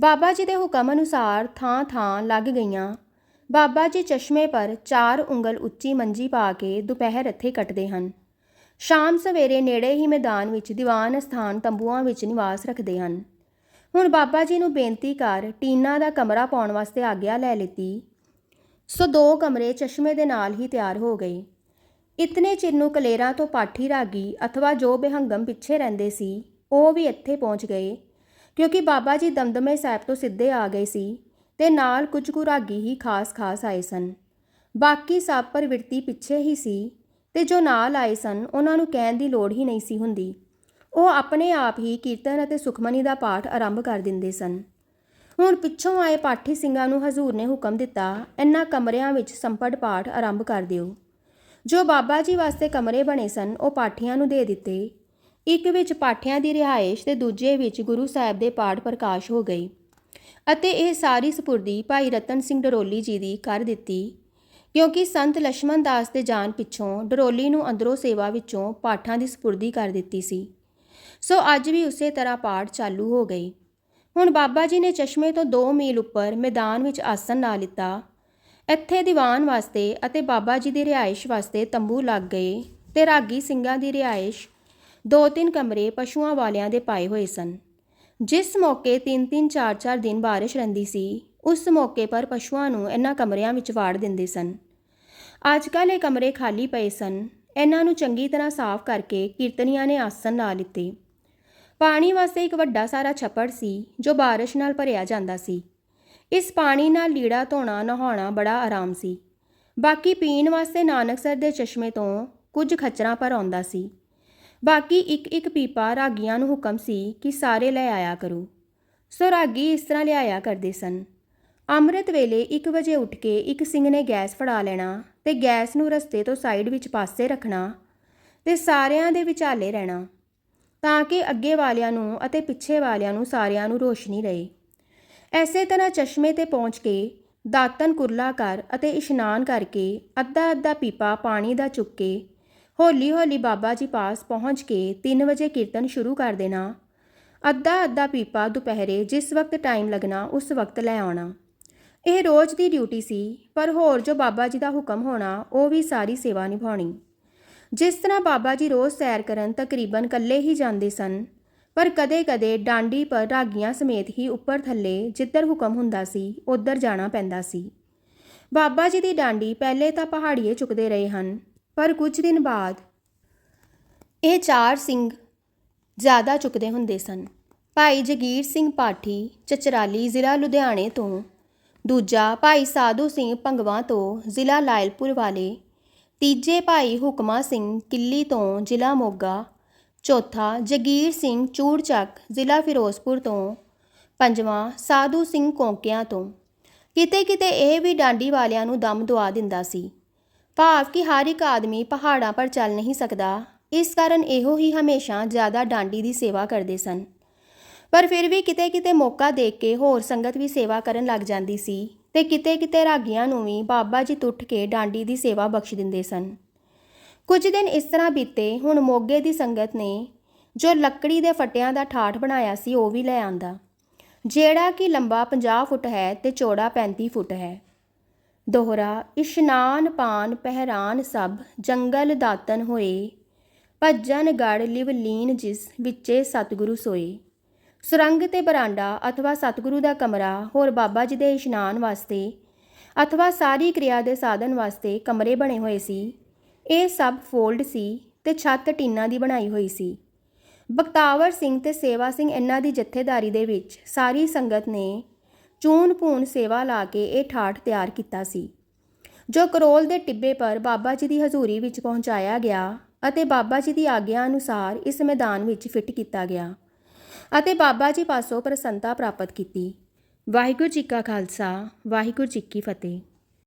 ਬਾਬਾ ਜੀ ਦੇ ਹੁਕਮ ਅਨੁਸਾਰ ਥਾਂ-ਥਾਂ ਲੱਗ ਗਈਆਂ। ਬਾਬਾ ਜੀ ਚਸ਼ਮੇ ਪਰ ਚਾਰ ਉਂਗਲ ਉੱਚੀ ਮੰਜੀ ਪਾ ਕੇ ਦੁਪਹਿਰ ਇੱਥੇ ਕੱਟਦੇ ਹਨ। ਸ਼ਾਮ ਸਵੇਰੇ ਨੇੜੇ ਹੀ ਮੈਦਾਨ ਵਿੱਚ ਦੀਵਾਨ ਸਥਾਨ ਤੰਬੂਆਂ ਵਿੱਚ ਨਿਵਾਸ ਰੱਖਦੇ ਹਨ। ਹੁਣ ਬਾਬਾ ਜੀ ਨੂੰ ਬੇਨਤੀ ਕਰ, ਟੀਨਾ ਦਾ ਕਮਰਾ ਪਾਉਣ ਵਾਸਤੇ ਆਗਿਆ ਲੈ ਲਿੱਤੀ। ਸੋ ਦੋ ਕਮਰੇ ਚਸ਼ਮੇ ਦੇ ਨਾਲ ਹੀ ਤਿਆਰ ਹੋ ਗਏ। ਇਤਨੇ ਚਿਰ ਨੂੰ ਕਲੇਰਾਂ ਤੋਂ ਪਾਠੀ ਰਾਗੀ ਅਥਵਾ ਜੋ ਬੇਹੰਗਮ ਪਿੱਛੇ ਰਹਿੰਦੇ ਸੀ, ਉਹ ਵੀ ਇੱਥੇ ਪਹੁੰਚ ਗਏ। ਕਿਉਂਕਿ ਬਾਬਾ ਜੀ ਦਮਦਮੇ ਸਾਹਿਬ ਤੋਂ ਸਿੱਧੇ ਆ ਗਏ ਸੀ ਤੇ ਨਾਲ ਕੁਝ ਕੁ ਰਾਗੀ ਹੀ ਖਾਸ-ਖਾਸ ਆਏ ਸਨ। ਬਾਕੀ ਸਭ ਪ੍ਰਵਿਰਤੀ ਪਿੱਛੇ ਹੀ ਸੀ। ਤੇ ਜੋ ਨਾਲ ਆਏ ਸਨ, ਉਹਨਾਂ ਨੂੰ ਕਹਿਣ ਦੀ ਲੋੜ ਹੀ ਨਹੀਂ ਸੀ ਹੁੰਦੀ। ਉਹ ਆਪਣੇ ਆਪ ਹੀ ਕੀਰਤਨ ਅਤੇ ਸੁਖਮਨੀ ਦਾ ਪਾਠ ਆਰੰਭ ਕਰ ਦਿੰਦੇ ਸਨ। ਹੁਣ ਪਿੱਛੋਂ ਆਏ ਪਾਠੀ ਸਿੰਘਾਂ ਨੂੰ ਹਜ਼ੂਰ ਨੇ ਹੁਕਮ ਦਿੱਤਾ ਇਹਨਾਂ ਕਮਰਿਆਂ ਵਿੱਚ ਸੰਪੜ ਪਾਠ ਆਰੰਭ ਕਰ ਦਿਓ। ਜੋ ਬਾਬਾ ਜੀ ਵਾਸਤੇ ਕਮਰੇ ਬਣੇ ਸਨ, ਉਹ ਪਾਠੀਆਂ ਨੂੰ ਦੇ ਦਿੱਤੇ। ਇੱਕ ਵਿੱਚ ਪਾਠਿਆਂ ਦੀ ਰਿਹਾਇਸ਼ ਤੇ ਦੂਜੇ ਵਿੱਚ ਗੁਰੂ ਸਾਹਿਬ ਦੇ ਪਾਠ ਪ੍ਰਕਾਸ਼ ਹੋ ਗਈ ਅਤੇ ਇਹ ਸਾਰੀ ਸਪੁਰਦੀ ਭਾਈ ਰਤਨ ਸਿੰਘ ਡਰੋਲੀ ਜੀ ਦੀ ਕਰ ਦਿੱਤੀ। ਕਿਉਂਕਿ ਸੰਤ ਲక్ష్మణ ਦਾਸ ਦੇ ਜਾਣ ਪਿੱਛੋਂ ਡਰੋਲੀ ਨੂੰ ਅੰਦਰੋਂ ਸੇਵਾ ਵਿੱਚੋਂ ਪਾਠਾਂ ਦੀ ਸਪੁਰਦੀ ਕਰ ਦਿੱਤੀ ਸੀ। ਸੋ ਅੱਜ ਵੀ ਉਸੇ ਤਰ੍ਹਾਂ ਪਾਠ ਚਾਲੂ ਹੋ ਗਈ। ਹੁਣ ਬਾਬਾ ਜੀ ਨੇ ਚਸ਼ਮੇ ਤੋਂ 2 ਮੀਲ ਉੱਪਰ ਮੈਦਾਨ ਵਿੱਚ ਆਸਨ ਲਾ ਲਿੱਤਾ। ਇੱਥੇ ਦੀਵਾਨ ਵਾਸਤੇ ਅਤੇ ਬਾਬਾ ਜੀ ਦੀ ਰਿਹਾਇਸ਼ ਵਾਸਤੇ ਤੰਬੂ ਲੱਗ ਗਏ ਤੇ ਰਾਗੀ ਸਿੰਘਾਂ ਦੀ ਰਿਹਾਇਸ਼ ਦੋ ਤਿੰਨ ਕਮਰੇ ਪਸ਼ੂਆਂ ਵਾਲਿਆਂ ਦੇ ਪਾਏ ਹੋਏ ਸਨ। ਜਿਸ ਮੌਕੇ ਤਿੰਨ ਤਿੰਨ ਚਾਰ ਚਾਰ ਦਿਨ ਬਾਰਿਸ਼ ਰਹਿੰਦੀ ਸੀ ਉਸ ਮੌਕੇ ਪਰ ਪਸ਼ੂਆਂ ਨੂੰ ਇਹਨਾਂ ਕਮਰਿਆਂ ਵਿੱਚ ਵਾੜ ਦਿੰਦੇ ਸਨ। ਅੱਜ ਕੱਲ੍ਹ ਇਹ ਕਮਰੇ ਖਾਲੀ ਪਏ ਸਨ। ਇਹਨਾਂ ਨੂੰ ਚੰਗੀ ਤਰ੍ਹਾਂ ਸਾਫ਼ ਕਰਕੇ ਕੀਰਤਨੀਆਂ ਨੇ ਆਸਣ ਲਾ ਲਿੱਤੇ। ਪਾਣੀ ਵਾਸਤੇ ਇੱਕ ਵੱਡਾ ਸਾਰਾ ਛੱਪੜ ਸੀ, ਜੋ ਬਾਰਿਸ਼ ਨਾਲ ਭਰਿਆ ਜਾਂਦਾ ਸੀ। ਇਸ ਪਾਣੀ ਨਾਲ ਲੀੜਾ ਧੋਣਾ, ਨਹਾਉਣਾ ਬੜਾ ਆਰਾਮ ਸੀ। ਬਾਕੀ ਪੀਣ ਵਾਸਤੇ ਨਾਨਕਸਰ ਦੇ ਚਸ਼ਮੇ ਤੋਂ ਕੁਝ ਖੱਚਰਾਂ ਪਰ ਆਉਂਦਾ ਸੀ। ਬਾਕੀ ਇੱਕ ਇੱਕ ਪੀਪਾ ਰਾਗੀਆਂ ਨੂੰ ਹੁਕਮ ਸੀ ਕਿ ਸਾਰੇ ਲੈ ਆਇਆ ਕਰੋ। ਸੋ ਰਾਗੀ ਇਸ ਤਰ੍ਹਾਂ ਲਿਆਇਆ ਕਰਦੇ ਸਨ। ਅੰਮ੍ਰਿਤ ਵੇਲੇ 1 ਵਜੇ ਉੱਠ ਕੇ ਇੱਕ ਸਿੰਘ ਨੇ ਗੈਸ ਫੜਾ ਲੈਣਾ ਤੇ ਗੈਸ ਨੂੰ ਰਸਤੇ ਤੋਂ ਸਾਈਡ ਵਿੱਚ ਪਾਸੇ ਰੱਖਣਾ ਤੇ ਸਾਰਿਆਂ ਦੇ ਵਿਚਾਲੇ ਰਹਿਣਾ ਤਾਂ ਕਿ ਅੱਗੇ ਵਾਲਿਆਂ ਨੂੰ ਅਤੇ ਪਿੱਛੇ ਵਾਲਿਆਂ ਨੂੰ ਸਾਰਿਆਂ ਨੂੰ ਰੋਸ਼ਨੀ ਰਹੇ। ਐਸੇ ਤਰ੍ਹਾਂ ਚਸ਼ਮੇ ਤੇ ਪਹੁੰਚ ਕੇ ਦਾਤਨ ਕੁਰਲਾ ਕਰ ਅਤੇ ਇਸ਼ਨਾਨ ਕਰਕੇ ਅੱਧਾ ਅੱਧਾ ਪੀਪਾ ਪਾਣੀ ਦਾ ਚੁੱਕ ਕੇ ਹੌਲੀ ਹੌਲੀ ਬਾਬਾ ਜੀ ਪਾਸ ਪਹੁੰਚ ਕੇ 3 ਵਜੇ ਕੀਰਤਨ ਸ਼ੁਰੂ ਕਰ ਦੇਣਾ। ਅੱਧਾ ਅੱਧਾ ਪੀਪਾ ਦੁਪਹਿਰੇ ਜਿਸ ਵਕਤ ਟਾਈਮ ਲੱਗਣਾ ਉਸ ਵਕਤ ਲੈ ਆਉਣਾ। ਇਹ ਰੋਜ਼ ਦੀ ਡਿਊਟੀ ਸੀ, ਪਰ ਹੋਰ ਜੋ ਬਾਬਾ ਜੀ ਦਾ ਹੁਕਮ ਹੋਣਾ, ਉਹ ਵੀ ਸਾਰੀ ਸੇਵਾ ਨਿਭਾਉਣੀ। ਜਿਸ ਤਰ੍ਹਾਂ ਬਾਬਾ ਜੀ ਰੋਜ਼ ਸੈਰ ਕਰਨ ਤਕਰੀਬਨ ਇਕੱਲੇ ਹੀ ਜਾਂਦੇ ਸਨ, ਪਰ ਕਦੇ-ਕਦੇ ਡਾਂਡੀ ਪਰ ਰਾਗੀਆਂ ਸਮੇਤ ਹੀ ਉੱਪਰ ਥੱਲੇ ਜਿੱਧਰ ਹੁਕਮ ਹੁੰਦਾ ਸੀ, ਉੱਧਰ ਜਾਣਾ ਪੈਂਦਾ ਸੀ। ਬਾਬਾ ਜੀ ਦੀ ਡਾਂਡੀ ਪਹਿਲੇ ਤਾਂ ਪਹਾੜੀਏ ਚੁੱਕਦੇ ਰਹੇ ਹਨ, ਪਰ ਕੁਝ ਦਿਨ ਬਾਅਦ ਇਹ ਚਾਰ ਸਿੰਘ ਜ਼ਿਆਦਾ ਚੁੱਕਦੇ ਹੁੰਦੇ ਸਨ। ਭਾਈ ਜਗੀਰ ਸਿੰਘ ਪਾਠੀ, ਚਚਰਾਲੀ ਜ਼ਿਲ੍ਹਾ ਲੁਧਿਆਣੇ ਤੋਂ ਦੂਜਾ ਭਾਈ ਸਾਧੂ ਸਿੰਘ ਭੰਗਵਾ ਤੋਂ ਜ਼ਿਲ੍ਹਾ ਲਾਇਲਪੁਰ ਵਾਲੇ, ਤੀਜੇ ਭਾਈ ਹੁਕਮਾ ਸਿੰਘ ਕਿੱਲੀ ਤੋਂ ਜ਼ਿਲ੍ਹਾ ਮੋਗਾ, ਚੌਥਾ ਜਗੀਰ ਸਿੰਘ ਚੂੜਚੱਕ ਜ਼ਿਲ੍ਹਾ ਫਿਰੋਜ਼ਪੁਰ ਤੋਂ, ਪੰਜਵਾਂ ਸਾਧੂ ਸਿੰਘ ਕੋਂਕਿਆਂ ਤੋਂ। ਕਿਤੇ ਕਿਤੇ ਇਹ ਵੀ ਡਾਂਡੀ ਵਾਲਿਆਂ ਨੂੰ ਦਮ ਦਵਾ ਦਿੰਦਾ ਸੀ। ਭਾਵ ਕਿ ਹਰ ਇੱਕ ਆਦਮੀ ਪਹਾੜਾਂ ਪਰ ਚੱਲ ਨਹੀਂ ਸਕਦਾ। ਇਸ ਕਾਰਨ ਇਹੋ ਹੀ ਹਮੇਸ਼ਾ ਜ਼ਿਆਦਾ ਡਾਂਡੀ ਦੀ ਸੇਵਾ ਕਰਦੇ ਸਨ। ਪਰ ਫਿਰ ਵੀ ਕਿਤੇ ਕਿਤੇ ਮੌਕਾ ਦੇ ਕੇ ਹੋਰ ਸੰਗਤ ਵੀ ਸੇਵਾ ਕਰਨ ਲੱਗ ਜਾਂਦੀ ਸੀ ਤੇ ਕਿਤੇ ਕਿਤੇ ਰਾਗੀਆਂ ਨੂੰ ਵੀ ਬਾਬਾ ਜੀ ਟੁੱਟ ਕੇ ਡਾਂਡੀ ਦੀ ਸੇਵਾ ਬਖਸ਼ ਦਿੰਦੇ ਸਨ। ਕੁਝ ਦਿਨ ਇਸ ਤਰ੍ਹਾਂ ਬੀਤੇ, ਹੁਣ ਮੋਗੇ ਦੀ ਸੰਗਤ ਨੇ ਜੋ ਲੱਕੜੀ ਦੇ ਫਟਿਆਂ ਦਾ ਠਾਠ ਬਣਾਇਆ ਸੀ, ਉਹ ਵੀ ਲੈ ਆਂਦਾ। ਜਿਹੜਾ ਕਿ ਲੰਬਾ 50 ਫੁੱਟ ਹੈ ਤੇ ਚੌੜਾ 35 ਫੁੱਟ ਹੈ। ਦੋਹਰਾ, ਇਸ਼ਨਾਨ ਪਾਨ ਪਹਿਰਾਨ ਸਭ, ਜੰਗਲ ਦਾਤਨ ਹੋਏ, ਭੱਜਨ ਗੜ ਲਿਵ ਲੀਨ ਜਿਸ ਵਿੱਚੇ ਸਤਿਗੁਰੂ ਸੋਏ। ਸੁਰੰਗ ਤੇ ਬਰਾਂਡਾ ਅਥਵਾ ਸਤਿਗੁਰੂ ਦਾ ਕਮਰਾ, ਹੋਰ ਬਾਬਾ ਜੀ ਦੇ ਇਸ਼ਨਾਨ ਵਾਸਤੇ ਅਥਵਾ ਸਾਰੀ ਕਿਰਿਆ ਦੇ ਸਾਧਨ ਵਾਸਤੇ ਕਮਰੇ ਬਣੇ ਹੋਏ ਸੀ। ਇਹ ਸਭ ਫੋਲਡ ਸੀ ਤੇ ਛੱਤ ਟੀਨਾਂ ਦੀ ਬਣਾਈ ਹੋਈ ਸੀ। ਬਖਤਾਵਰ ਸਿੰਘ ਤੇ ਸੇਵਾ ਸਿੰਘ ਇਹਨਾਂ ਦੀ ਜਥੇਦਾਰੀ ਦੇ ਵਿੱਚ ਸਾਰੀ ਸੰਗਤ ਨੇ ਚੂਨ ਪੂਨ ਸੇਵਾ ਲਾ ਕੇ ਇਹ ਠਾਠ ਤਿਆਰ ਕੀਤਾ ਸੀ। ਜੋ ਕਰੋਲ ਦੇ ਟਿੱਬੇ ਪਰ ਬਾਬਾ ਜੀ ਦੀ ਹਜ਼ੂਰੀ ਵਿੱਚ ਪਹੁੰਚਾਇਆ ਗਿਆ ਅਤੇ ਬਾਬਾ ਜੀ ਦੀ ਆਗਿਆ ਅਨੁਸਾਰ ਇਸ ਮੈਦਾਨ ਵਿੱਚ ਫਿੱਟ ਕੀਤਾ ਗਿਆ। ਅਤੇ ਬਾਬਾ ਜੀ ਪਾਸੋਂ ਪ੍ਰਸੰਨਤਾ ਪ੍ਰਾਪਤ ਕੀਤੀ। ਵਾਹਿਗੁਰੂ ਜੀ ਕਾ ਖਾਲਸਾ, ਵਾਹਿਗੁਰੂ ਜੀ ਕੀ ਫਤਿਹ।